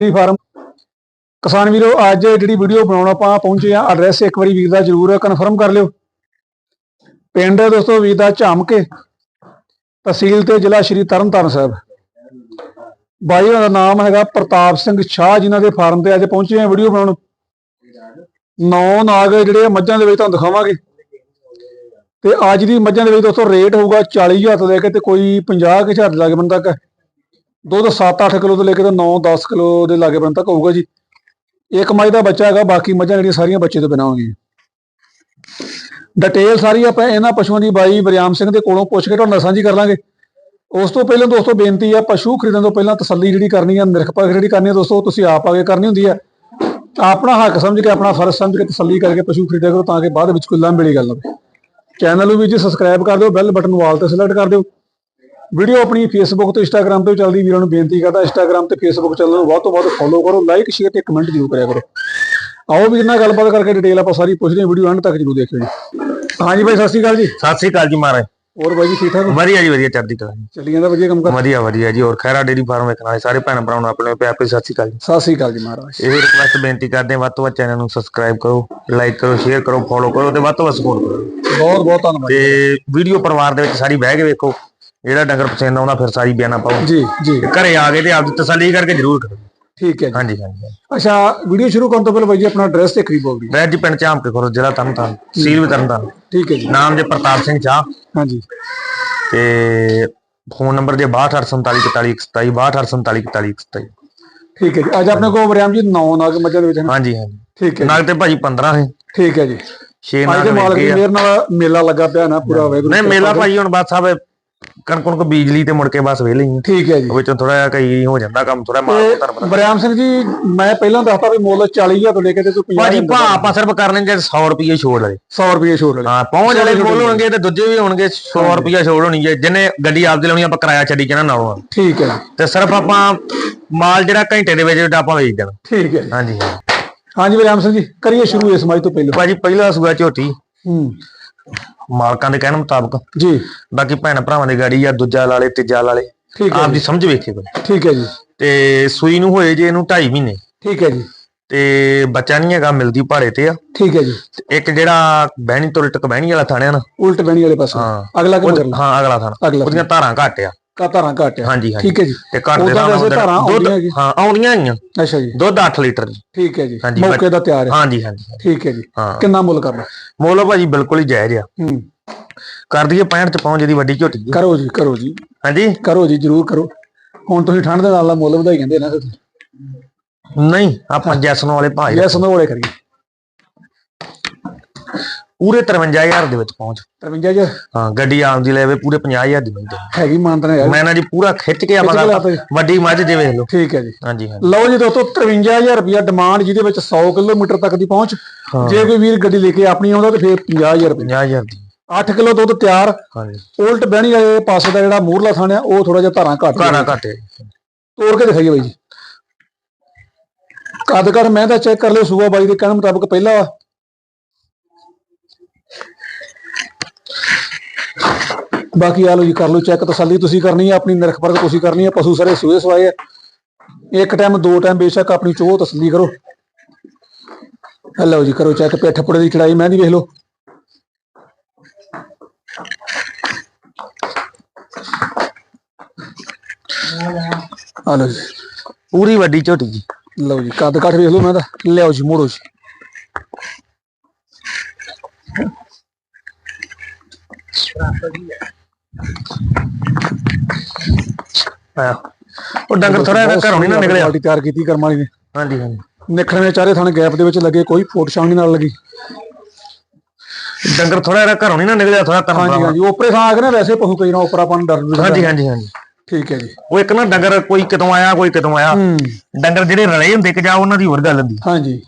ਜੀ ਫਾਰਮ। ਕਿਸਾਨ ਵੀਰੋ, ਅੱਜ ਜਿਹੜੀ ਵੀਡੀਓ ਬਣਾਉਣ ਆਪਾਂ ਪਹੁੰਚੇ ਆ ਐਡਰੈਸ ਇੱਕ ਵਾਰੀ ਵੀਰ ਦਾ ਜਰੂਰ ਕਨਫਰਮ ਕਰ ਲਿਓ। ਪਿੰਡ ਦੋਸਤੋ ਵੀਰ ਦਾ ਝਾਮਕੇ, ਤਹਿਸੀਲ ਤੇ ਜ਼ਿਲ੍ਹਾ ਸ਼੍ਰੀ ਤਰਨਤਾਰਨ ਸਾਹਿਬ। ਬਾਈ ਉਹਨਾਂ ਦਾ ਨਾਮ ਹੈਗਾ ਪ੍ਰਤਾਪ ਸਿੰਘ ਸ਼ਾਹ, ਜਿਨ੍ਹਾਂ ਦੇ ਫਾਰਮ ਤੇ ਅੱਜ ਪਹੁੰਚੇ ਆ ਵੀਡੀਓ ਬਣਾਉਣ। ਨੌ ਨਾਗ ਜਿਹੜੇ ਮੱਝਾਂ ਦੇ ਵਿੱਚ ਤੁਹਾਨੂੰ ਦਿਖਾਵਾਂਗੇ। ਤੇ ਅੱਜ ਦੀ ਮੱਝਾਂ ਦੇ ਵਿੱਚ ਦੋਸਤੋ ਰੇਟ ਹੋਊਗਾ 40000 ਤੋਂ ਲੈ ਕੇ ਤੇ ਕੋਈ 50000 ਦੇ ਲਾਗੇ ਬੰਨ ਤੱਕ। ਦੁੱਧ 7-8 ਕਿਲੋ ਤੋਂ ਲੈ ਕੇ ਤਾਂ 9-10 ਕਿਲੋ ਦੇ ਲਾਗੇ ਬੰਨ ਤੱਕ ਹੋਊਗਾ ਜੀ। ਇੱਕ ਮੱਝ ਦਾ ਬੱਚਾ ਹੈਗਾ, ਬਾਕੀ ਮੱਝਾਂ ਜਿਹੜੀਆਂ ਸਾਰੀਆਂ ਬੱਚੇ ਤੋਂ ਬਿਨਾਂ ਹੋਣਗੀਆਂ। ਡਿਟੇਲ ਸਾਰੀ ਆਪਾਂ ਇਹਨਾਂ ਪਸ਼ੂਆਂ ਦੀ ਬਾਈ ਬਰਿਆਮ ਸਿੰਘ ਦੇ ਕੋਲੋਂ ਪੁੱਛ ਕੇ ਤੁਹਾਡੇ ਨਾਲ ਸਾਂਝੀ ਕਰ ਲਾਂਗੇ। ਉਸ ਤੋਂ ਪਹਿਲਾਂ ਦੋਸਤੋ ਬੇਨਤੀ ਆ, ਪਸ਼ੂ ਖਰੀਦਣ ਤੋਂ ਪਹਿਲਾਂ ਤਸੱਲੀ ਜਿਹੜੀ ਕਰਨੀ ਆ, ਨਿਰਖ ਜਿਹੜੀ ਕਰਨੀ ਆ ਦੋਸਤੋ, ਤੁਸੀਂ ਆਪ ਆ ਕੇ ਕਰਨੀ ਹੁੰਦੀ ਆ। ਆਪਣਾ ਹੱਕ ਸਮਝ ਕੇ, ਆਪਣਾ ਫਰਜ਼ ਸਮਝ ਕੇ ਤਸੱਲੀ ਕਰਕੇ ਪਸ਼ੂ ਖਰੀਦਿਆ ਕਰੋ ਤਾਂ ਕਿ ਬਾਅਦ ਵਿੱਚ ਕੋਈ ਲਾਂਭੇੜੀ ਗੱਲ ਨਾ ਹੋਵੇ। ਚੈਨਲ ਨੂੰ ਵੀ ਜੀ ਸਬਸਕ੍ਰਾਈਬ ਕਰ ਦਿਓ ਬੈਲ ਬਟਨ ਵਾਲ ਤੇ ਸਿਲੈਕਟ ਕਰ ਦਿਓ। ਵੀਡੀਓ ਆਪਣੀ ਫੇਸਬੁੱਕ ਤੇ ਇੰਸਟਾਗ੍ਰam ਤੇ ਚੱਲਦੀ ਵੀਰਾਂ ਨੂੰ ਬੇਨਤੀ ਕਰਦਾ ਇੰਸਟਾਗ੍ਰam ਤੇ ਫੇਸਬੁੱਕ ਚੈਨਲ ਨੂੰ ਵੱਧ ਤੋਂ ਵੱਧ ਫੋਲੋ ਕਰੋ ਲਾਈਕ ਸ਼ੇਅਰ ਤੇ ਕਮੈਂਟ ਜ਼ਰੂਰ ਕਰਿਆ ਕਰੋ। ਆਓ ਵੀਰ ਨਾਲ ਗੱਲਬਾਤ ਕਰਕੇ ਡਿਟੇਲ ਆਪਾਂ ਸਾਰੀ ਪੁੱਛਦੇ ਹਾਂ ਵੀਡੀਓ ਐਂਡ ਤੱਕ ਜ਼ਰੂਰ ਦੇਖਿਓ ਜੀ। ਹਾਂਜੀ ਬਾਈ ਸਤਿ ਸ਼੍ਰੀ ਅਕਾਲ ਜੀ। ਸਤਿ ਸ੍ਰੀ ਅਕਾਲ ਜੀ ਮਹਾਰਾਜ। ਹੋਰ ਬਾਈ ਜੀ ਠੀਕ ਠਾਕ? ਵਧੀਆ ਜੀ ਵਧੀਆ ਚੜ੍ਹਦੀ ਕਲਾ ਜੀ। ਚੱਲੀ ਜਾਂਦਾ ਵਧੀਆ ਕੰਮ ਕਰ? ਵਧੀਆ ਵਧੀਆ ਜੀ ਹੋਰ ਖੈਰਾ ਡੇਰੀ ਫਾਰਮ ਵੇਖਣ ਵਾਲੇ ਸਾਰੇ ਭੈਣ ਭਰਾਵਾਂ ਨੂੰ ਆਪਣੇ ਪਿਆਰ ਭਰੀ ਸਤਿ ਸ੍ਰੀ ਅਕਾਲ ਜੀ। ਸਤਿ ਸ਼੍ਰੀ ਅਕਾਲ ਜੀ ਮਹਾਰਾਜ। ਇਹ ਰਿਕੁਐਸਟ ਬੇਨਤੀ ਕਰਦੇ ਹਾਂ ਵੱਧ ਤੋਂ ਵੱਧ ਚੈਨਲ ਨੂੰ ਸਬਸਕ੍ਰਾਈਬ ਕਰੋ ਲਾਈਕ ਕਰੋ ਸ਼ੇਅਰ ਕਰੋ ਫੋਲੋ ਕਰੋ ਤੇ ਵੱਧ ਤੋਂ ਵੱਧ ਸਪੋਰਟ ਕਰੋ। ਬਹੁਤ ਬਹੁਤ ਧੰਨਵਾਦ। ਤੇ ਵੀਡੀਓ ਪਰਿਵਾਰ ਦੇ ਵਿੱਚ ਸਾਰੀ ਬਹਿ ਕੇ ਵੇਖੋ। ਜਿਹੜਾ ਡੰਗਰ ਪਸੰਦ ਆਉਂਦਾ ਫਿਰ ਸਾਰੀ ਬਿਆਨਾ ਪਾਓ। ਜੀ ਜੀ। ਘਰੇ ਆ ਕੇ ਤੇ ਆਪਦੀ ਤਸੱਲੀ ਕਰਕੇ ਜ਼ਰੂਰ ਕਰੋ। ਠੀਕ ਹੈ ਜੀ। ਹਾਂਜੀ ਹਾਂਜੀ ਅੱਛਾ ਵੀਡੀਓ ਸ਼ੁਰੂ ਕਰਨ ਤੋਂ ਪਹਿਲਾਂ ਬਾਈ ਜੀ ਆਪਣਾ ਐਡਰੈਸ ਤੇ ਕਰੀਬ ਬੋਲ ਜੀ। ਵੈਦ ਜੀ ਪਿੰਡ ਚਾਂਪ ਕੇ ਖਰੋ ਜ਼ਿਲ੍ਹਾ ਤਰਨਤਾਰਨ ਸੀਲ ਵੀ ਤਰਨਤਾਰਨ। ਠੀਕ ਹੈ ਜੀ। ਨਾਮ ਜੇ ਪ੍ਰਤਾਪ ਸਿੰਘ ਚਾਹ ਹਾਂਜੀ। ਤੇ ਫੋਨ ਨੰਬਰ ਜੇ 62474127 62474127 ਠੀਕ ਹੈ ਜੀ। ਅੱਜ ਆਪਣੇ ਕੋਲ ਬਰਿਆਮ ਜੀ 9 ਨਾਗ ਮੱਝਾਂ ਦੇ ਵਿੱਚ ਹਾਂਜੀ ਹਾਂਜੀ। ਠੀਕ ਹੈ ਨਗ ਤੇ ਭਾਜੀ 15 ਹੈ ਠੀਕ ਹੈ ਜੀ। 6 ਅੱਜ ਨਗ ਦੇ ਮਾਲਕ ਮੇਰ ਨਾਲ ਮੇਲਾ ਲੱਗਾ ਪਿਆ ਨਾ ਪੂਰਾ ਵੈਗਰੂ ਨਹੀਂ ਮੇਲਾ ਭਾਜੀ ਹੁਣ ਬਸ ਸਾਹਿਬ ਕਣਕ ਕਣਕ ਬੀਜ ਲਈ ਤੇ ਮੁੜ ਕੇ ਬਸ ਵੇਲੇ ਹੀ ਠੀਕ ਹੈ ਜੀ। ਵਿੱਚੋਂ ਥੋੜਾ ਜਿਹਾ ਕਈ ਹੋ ਜਾਂਦਾ ਕੰਮ ਥੋੜਾ ਮਾਰ ਤੁਹਾਨੂੰ ਪਤਾ। ਬਰਿਆਮ ਸਿੰਘ ਜੀ ਮੈਂ ਪਹਿਲਾਂ ਦੱਸਤਾ ਵੀ ਮੁੱਲ 40000 ਤੋਂ ਲੈ ਕੇ ਤੇ ਤੂੰ 50 ਭਾਜੀ ਭਾ ਆਪਾਂ ਸਿਰਫ ਕਰਨੇ ਜੇ 100 ਰੁਪਏ ਛੋੜ ਲਏ 100 ਰੁਪਏ ਛੋੜ ਲੈ ਹਾਂ ਪਹੁੰਚ ਵਾਲੇ ਕੋਲ ਹੋਣਗੇ ਤੇ ਦੂਜੇ ਵੀ ਹੋਣਗੇ 100 ਰੁਪਏ ਛੋੜ ਹੋਣੀ ਜੇ ਜਿਹਨੇ ਗੱਡੀ ਆਪਦੇ ਲਾਉਣੀ ਆਪਾਂ ਕਿਰਾਇਆ ਛੱਡੀ ਜਾਣਾ ਨਾਲੋਂ ਠੀਕ ਹੈ। ਤੇ ਸਿਰਫ ਆਪਾਂ ਮਾਲ ਜਿਹੜਾ ਘੰਟੇ ਦੇ ਵਿੱਚ ਆਪਾਂ ਵੇਚ ਦੇਣਾ। ਠੀਕ ਹੈ। ਹਾਂਜੀ ਹਾਂ। ਹਾਂਜੀ ਬਰਿਆਮ ਸਿੰਘ ਜੀ ਕਰੀਏ ਸ਼ੁਰੂ ਇਸ ਮੱਝ ਤੋਂ ਪਹਿਲਾਂ। ਭਾਜੀ ਪਹਿਲਾ ਸੂਆ ਝੋਟੀ। ਹੂੰ। ਮਾਲਕਾਂ ਦੇ ਕਹਿਣ ਮੁਤਾਬਕ। ਜੀ। ਬਾਕੀ ਭੈਣ ਭਰਾਵਾਂ ਦੀ ਗਾੜੀ ਆ ਦੂਜਾ ਲਾਲੇ ਤੀਜਾ ਲਾਲੇ ਠੀਕ ਹੈ ਆਪਦੀ ਸਮਝ ਵੇਖੇ ਕੋਈ। ਠੀਕ ਹੈ ਜੀ। ਤੇ ਸੂਈ ਨੂੰ ਹੋਏ ਜੇ ਇਹਨੂੰ 2.5 ਮਹੀਨੇ। ਠੀਕ ਹੈ ਜੀ। ਤੇ ਬੱਚਾ ਨਹੀਂ ਹੈਗਾ ਮਿਲਦੀ ਭਾੜੇ ਤੇ ਆ। ਠੀਕ ਹੈ ਜੀ। ਇੱਕ ਜਿਹੜਾ ਬਹਿਣੀ ਤੋਂ ਉਲਟ ਬਹਿਣੀ ਵਾਲਾ ਥਾਣਿਆ ਨਾ। ਉਲਟ ਬਹਿਣੀ ਵਾਲੇ ਪਾਸੇ। ਹਾਂ। ਅਗਲਾ ਕਿਉਂ ਕਰਨਾ ਹਾਂ ਅਗਲਾ ਥਾਣਾ। ਉਹਦੀਆਂ ਧਾਰਾਂ ਘੱਟ ਆ। ਕਾ ਧਾਰਾਂ ਘੱਟ ਆ। ਹਾਂਜੀ ਹਾਂਜੀ। ਠੀਕ ਹੈ ਜੀ। ਤੇ ਘੱਟ ਦੇ ਉਹਦਾ ਹਿਸਾਬ ਨਾਲ ਵੈਸੇ ਧਾਰਾਂ ਦੁੱਧ- ਆਉਂਦੀਆਂ ਜੀ। ਹਾਂ ਆਉਂਦੀਆਂ ਆਈਆਂ ਅੱਛਾ ਜੀ। ਦੁੱਧ 8 ਲੀਟਰ ਜੀ। ਠੀਕ ਹੈ ਜੀ। ਹਾਂਜੀ, ਮੌਕੇ ਦਾ ਤਿਆਰ ਹੈ। ਹਾਂਜੀ ਹਾਂਜੀ ਠੀਕ ਹੈ ਜੀ। ਹਾਂ। ਕਿੰਨਾ ਮੁੱਲ ਕਰਨਾ? ਮੋਲੋ ਭਾਜੀ ਬਿਲਕੁਲ ਹੀ ਜਾਇਜ਼ ਆ। ਹੂੰ। ਕਰ ਦਈਏ 65 ਚ ਪਹੁੰਚ ਜਿਹਦੀ ਵੱਡੀ ਝੋਟੀ ਜੀ। ਕਰੋ ਜੀ ਕਰੋ ਜੀ। ਹਾਂਜੀ? ਕਰੋ ਜੀ ਜਰੂਰ ਕਰੋ। ਹੁਣ ਤੁਸੀਂ ਠੰਡ ਦੇ ਨਾਲ ਦਾ ਮੁੱਲ ਵਧਾਈ ਜਾਂਦੇ ਨਾ ਨਹੀਂ ਆਪਾਂ ਜੈਸਨ ਵਾਲੇ ਭਾਈ ਯੈਸ ਨੋ ਵਾਲੇ ਕਰੀਏ। ਪੂਰੇ 53000 ਦੇ ਵਿੱਚ ਪਹੁੰਚ। 53 ਜੀ ਹਾਂ ਗੱਡੀ ਆਉਂਦੀ ਲੈਵੇ ਪੂਰੇ 50000 ਦੀ ਮਿਲਦੀ। ਹੈਗੀ ਮਾਨਤਾ ਯਾਰ। ਮੈਂ ਨਾ ਜੀ ਪੂਰਾ ਖਿੱਚ ਕੇ ਆਪਾਂ ਖਿੱਚ ਕੇ ਕਰਤਾ। ਲਾਤਾ ਵੱਡੀ ਮੱਝ ਜੇ ਵੇਖ ਲਓ। ਠੀਕ ਹੈ ਜੀ। ਹਾਂਜੀ ਹਾਂਜੀ। ਲਓ ਜੀ ਦੋਸਤੋ 53000 ਰੁਪਇਆ ਡਿਮਾਂਡ ਜਿਹਦੇ ਵਿੱਚ 100 ਕਿਲੋਮੀਟਰ ਤੱਕ ਦੀ ਪਹੁੰਚ। ਹਾਂ। ਜੇ ਕੋਈ ਵੀਰ ਗੱਡੀ ਲੈ ਕੇ ਆਪਣੀ ਆਉਂਦਾ ਤੇ ਫਿਰ 50000 ਰੁਪਏ 50000 ਦੀ। 8 ਕਿਲੋ ਦੁੱਧ ਤਿਆਰ। ਹਾਂਜੀ। ਉਲਟ ਬਹਿਣੀ ਵਾਲੇ ਪਾਸੇ ਦਾ ਜਿਹੜਾ ਮੂਰਲਾ ਥਾਣ ਆ ਉਹ ਥੋੜਾ ਜਿਹਾ ਧਾਰਾਂ ਘੱਟ ਘਾਣਾ ਘਾਟੇ ਤੋੜ ਕੇ ਦਿਖਾਈਏ ਬਾਈ ਜੀ। ਕੱਦ ਕਰ ਮੈਂ ਤਾਂ ਚੈੱਕ ਕਰ ਲਿਓ ਸੂਆ ਬਾਈ ਦੇ ਕਹਿਣ ਮੁਤਾਬਕ ਪਹਿਲਾ ਵਾ ਬਾਕੀ ਆ ਲਓ ਜੀ ਕਰ ਲਓ ਚੈੱਕ ਤਸੱਲੀ ਤੁਸੀਂ ਕਰਨੀ ਹੈ ਆਪਣੀ ਨਿਰਖ ਪਰਖ ਤੁਸੀਂ ਕਰਨੀ ਹੈ ਪਸ਼ੂ ਸਾਰੇ ਸੂਏ ਸਵਾਏ ਆ। ਇੱਕ ਟਾਈਮ ਦੋ ਟਾਈਮ ਬੇਸ਼ੱਕ ਆਪਣੀ ਚੋਹ ਤਸੱਲੀ ਕਰੋ। ਆ ਲਓ ਜੀ ਕਰੋ ਚੈੱਕ ਪਿੱਠ ਪੁੜੇ ਦੀ ਚੜਾਈ ਮੈਂ ਦੀ ਵੇਖ ਲਓ। ਆ ਲਓ ਜੀ। ਪੂਰੀ ਵੱਡੀ ਝੋਟੀ ਜੀ। ਲਓ ਜੀ ਕੱਦ ਕੱਠ ਵੇਖ ਲਓ ਮੈਂ ਤਾਂ। ਲਿਆਓ ਜੀ ਮੋੜੋ ਜੀ। ਆਇਆ। ਉਹ ਡੰਗਰ ਥੋੜਾ ਜਿਹਾ ਘਰੋਂ ਨਹੀਂ ਨਾ ਨਿਕਲਿਆ। ਪਾਰਟੀ ਤਿਆਰ ਕੀਤੀ ਕਰਮ ਵਾਲੀ ਨੇ। ਹਾਂਜੀ ਹਾਂਜੀ। ਨਿਖੜਵੇਂ ਚਾਰੇ ਥਾਣੇ ਗੈਪ ਦੇ ਵਿੱਚ ਲੱਗੇ ਕੋਈ ਫੋਟ ਛਾਉਣੀ ਨਾਲ ਲੱਗੀ। ਡੰਗਰ ਥੋੜਾ ਜਿਹਾ ਘਰੋਂ ਨਹੀਂ ਨਾ ਨਿਕਲਿਆ ਥੋੜਾ ਤਨ ਹਾਂਜੀ ਹਾਂਜੀ ਉਪਰੇ ਥਾਂ ਆ ਕੇ ਨਾ ਵੈਸੇ ਪਸ਼ੂ ਕਈ ਨਾ ਉੱਪਰ ਆਪਾਂ ਨੂੰ ਡਰ ਵੀ। ਹਾਂਜੀ ਹਾਂਜੀ ਹਾਂਜੀ। ਠੀਕ ਹੈ ਜੀ। ਉਹ ਇੱਕ ਨਾ ਡੰਗਰ ਕੋਈ ਕਿਤੋਂ ਆਇਆ ਕੋਈ ਕਿਤੋਂ ਆਇਆ। ਹੂੰ। ਡੰਗਰ ਜਿਹੜੇ ਰਲੇ ਹੁੰਦੇ ਕਿ ਜਾ ਉਹਨਾਂ ਦੀ ਹੋਰ ਗੱਲ ਹੁੰਦੀ। ਹਾਂਜੀ।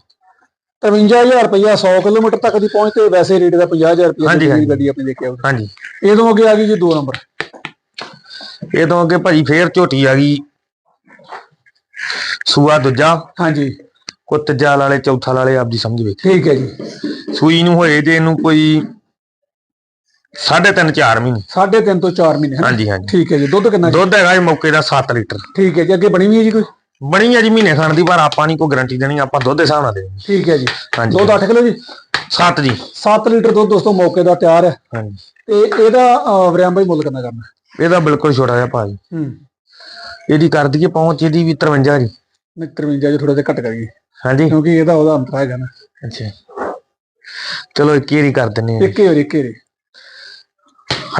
53000 ਰੁਪਇਆ 100 ਕਿਲੋਮੀਟਰ ਤੱਕ ਦੀ ਪਹੁੰਚ ਤੇ ਵੈਸੇ ਰੇਟ ਦਾ 50000 ਰੁਪਇਆ ਹਾਂਜੀ, ਦੀ ਹਾਂਜੀ। ਗੱਡੀ ਆਪਣੀ ਦੇ ਕੇ ਆਓ ਹਾਂਜੀ। ਇਹਦੋਂ ਅੱਗੇ ਆ ਗਈ ਜੀ 2 ਨੰਬਰ। ਇਹ ਤੋਂ ਅੱਗੇ ਭਾਜੀ ਫੇਰ ਝੋਟੀ ਆ ਗਈ। ਸੂਆ ਦੂਜਾ ਹਾਂਜੀ। ਕੋ ਤੀਜਾ ਲਾਲੇ ਚੌਥਾ ਲਾਲੇ ਆਪਦੀ ਸਮਝ ਵੇਖ ਠੀਕ ਹੈ ਜੀ। ਸੂਈ ਨੂੰ ਹੋਏ ਜੇ ਇਹਨੂੰ ਕੋਈ 3.5 4 ਮਹੀਨੇ। 3.5 ਤੋਂ 4 ਮਹੀਨੇ? ਹਾਂਜੀ ਹਾਂਜੀ। ਠੀਕ ਹੈ ਜੀ। ਦੁੱਧ ਕਿੰਨਾ ਜੀ? ਦੁੱਧ ਹੈਗਾ ਇਹ ਮੌਕੇ ਦਾ 7 ਲੀਟਰ। ਠੀਕ ਹੈ ਜੀ। ਅੱਗੇ ਬਣੀ ਵੀ ਹੈ ਜੀ ਕੋਈ? ਬਣੀ ਆ ਜੀ ਮਹੀਨੇ ਖਾਣ ਦੀ ਪਰ ਆਪਾਂ ਨਹੀਂ ਕੋਈ ਗਾਰੰਟੀ ਦੇਣੀ ਆਪਾਂ ਦੁੱਧ ਦੇ ਹਿਸਾਬ ਨਾਲ ਦੇਣੀ। ਠੀਕ ਹੈ ਜੀ। ਹਾਂਜੀ। ਦੁੱਧ 8 ਕਿਲੋ ਜੀ? 7 ਜੀ। 7 ਲੀਟਰ ਦੁੱਧ ਦੋਸਤੋ ਮੌਕੇ ਦਾ ਤਿਆਰ ਹੈ। ਹਾਂਜੀ। ਤੇ ਇਹਦਾ ਵਰਿਆਮ ਭਾਈ ਮੁੱਲ ਕਿੰਨਾ ਕਰਨਾ? ਇਹਦਾ ਬਿਲਕੁਲ ਛੋਟਾ ਜਿਹਾ ਭਾਜੀ ਹੂੰ। ਇਹਦੀ ਕਰ ਦਈਏ ਪਹੁੰਚ ਇਹਦੀ ਵੀ 53 ਜੀ। 53 ਜੀ ਥੋੜਾ ਜਿਹਾ ਘੱਟ ਕਰੀਏ। ਹਾਂਜੀ। ਕਿਉਂਕਿ ਇਹਦਾ ਉਹਦਾ ਅੰਤਰ ਹੈਗਾ ਨਾ। ਅੱਛਾ। ਚਲੋ ਇੱਕ ਹੀ ਕਰ ਦਿੰਨੇ ਆ ਇੱਕੇ ਵਾਰੀ ਇੱਕੇ ਵਾਰੀ।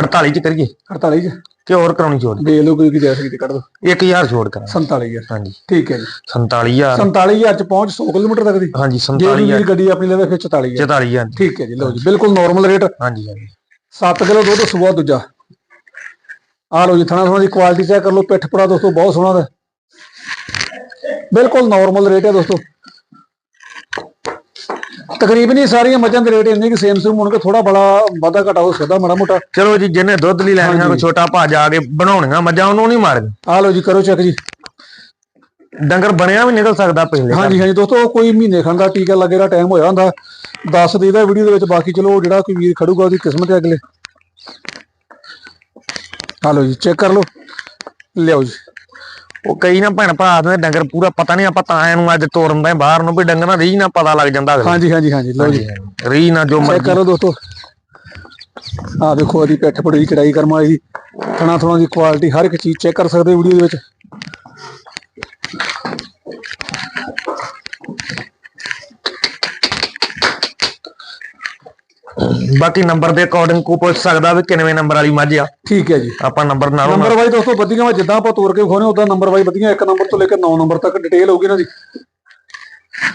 48 ਚ ਕਰੀਏ। 48 ਚ? ਕਿ ਹੋਰ ਕਰਾਉਣੀ ਛੋੜ ਦੇ ਲੋ ਕੋਈ ਕੀ ਦੇ ਸਕਦੀ ਕੱਢ ਦੋ 1000 ਛੋੜ ਕਰਾਂ 47000 ਹਾਂਜੀ। ਠੀਕ ਹੈ ਜੀ। 47000 47000 ਚ ਪਹੁੰਚ 100 ਕਿਲੋਮੀਟਰ ਤੱਕ ਦੀ। ਹਾਂਜੀ ਜੇ ਵੀ 47000 ਮੇਰੀ ਗੱਡੀ ਆਪਣੀ ਲਵੇ ਫਿਰ 44000 44000 ਠੀਕ ਹੈ ਜੀ ਲਓ ਜੀ ਬਿਲਕੁਲ ਨਾਰਮਲ ਰੇਟ ਹਾਂਜੀ ਹਾਂਜੀ। 7 ਕਿਲੋ ਦੁੱਧ ਸਵੇਰ ਦੂਜਾ। ਆ ਲਓ ਜੀ ਥਣਾ ਥਣਾ ਦੀ ਕੁਆਲਿਟੀ ਚੈੱਕ ਕਰ ਲਓ ਪਿੱਠ ਪੜਾ ਦੋਸਤੋ ਬਹੁਤ ਸੋਹਣਾ ਦਾ। ਬਿਲਕੁਲ ਨਾਰਮਲ ਰੇਟ ਹੈ ਦੋਸਤੋ। ਤਕਰੀਬਨ ਹੀ ਸਾਰੀਆਂ ਮੱਝਾਂ ਦੇ ਰੇਟ ਇੰਨੇ ਕਿ ਸੇਮ ਸੇਮ ਹੋਣਗੇ ਥੋੜਾ ਬੜਾ ਵਾਧਾ ਘਟਾ ਹੋ ਸਕਦਾ ਮਾੜਾ ਮੋਟਾ। ਚਲੋ ਜੀ ਜਿਹਨੇ ਦੁੱਧ ਲਈ ਲੈਣੀਆਂ ਕੋਈ ਛੋਟਾ ਭਾ ਜਾ ਕੇ ਬਣਾਉਣੀਆਂ ਮੱਝਾਂ ਉਹਨੂੰ ਨਹੀਂ ਮਾਰਨੀ ਆ ਲਓ ਜੀ ਕਰੋ ਚੈੱਕ ਜੀ। ਡੰਗਰ ਬਣਿਆ ਵੀ ਨਿਕਲ ਸਕਦਾ ਪਿਛਲੇ ਹਾਂਜੀ ਹਾਂਜੀ ਦੋਸਤੋ ਕੋਈ ਮਹੀਨੇ ਖੰਡ ਦਾ ਟੀਕਾ ਲੱਗੇ ਦਾ ਟਾਈਮ ਹੋਇਆ ਹੁੰਦਾ। ਦੱਸ ਦੇਦਾ ਵੀਡੀਓ ਦੇ ਵਿੱਚ ਬਾਕੀ ਚਲੋ ਜਿਹੜਾ ਕੋਈ ਵੀਰ ਖੜੂਗਾ ਉਹਦੀ ਕਿਸਮਤ ਹੈ ਅਗਲੇ। ਆ ਲਓ ਜੀ ਚੈੱਕ ਕਰ ਲਓ। ਲਿਆਓ ਜੀ। ਉਹ ਕਈ ਨਾ ਭੈਣ ਭਰਾ ਦੇ ਡੰਗਰ ਪੂਰਾ ਪਤਾ ਨਹੀਂ ਆਪਾਂ ਤਾਂ ਇਹਨੂੰ ਅੱਜ ਤੋਰਨ ਦਾ ਬਾਹਰ ਨੂੰ ਵੀ ਡੰਗਰ ਰਹੀ ਨਾ ਪਤਾ ਲੱਗ ਜਾਂਦਾ ਅਗਲੇ ਹਾਂਜੀ ਹਾਂਜੀ ਹਾਂਜੀ ਲਓ ਜੀ। ਰਹੀ ਨਾ ਜੋ ਮਰਜ਼ੀ। ਕਰੋ ਦੋਸਤੋ। ਆ ਦੇਖੋ ਇਹਦੀ ਪਿੱਠ ਬੜੀ ਚੜਾਈ ਕਰਮ ਵਾਲੀ। ਥਣਾ ਥਣਾ ਦੀ ਕੁਆਲਿਟੀ ਹਰ ਇੱਕ ਚੀਜ਼ ਚੈੱਕ ਕਰ ਸਕਦੇ ਵੀਡੀਓ ਦੇ ਵਿੱਚ। ਬਾਕੀ ਨੰਬਰ ਦੇ ਅਕੋਰਡਿੰਗ ਕੋ ਪੁੱਛ ਸਕਦਾ ਵੀ ਕਿੰਨਵੇਂ ਨੰਬਰ ਵਾਲੀ ਮੱਝ ਆ। ਠੀਕ ਹੈ ਜੀ। ਆਪਾਂ ਨੰਬਰ ਨਾਲੋਂ ਨੰਬਰ ਵਾਈ ਦੋਸਤੋ ਬੱਦੀਆਂ ਵਾ ਜਿੱਦਾਂ ਆਪਾਂ ਤੋਰ ਕੇ ਵਿਖਾਉਣੇ ਉਦਾਂ ਨੰਬਰ ਵਾਈ ਬੱਦੀਆਂ ਇੱਕ ਨੰਬਰ ਤੋਂ ਲੈ ਕੇ 9 ਨੰਬਰ ਤੱਕ ਡਿਟੇਲ ਹੋਊਗੀ ਇਹਨਾਂ ਦੀ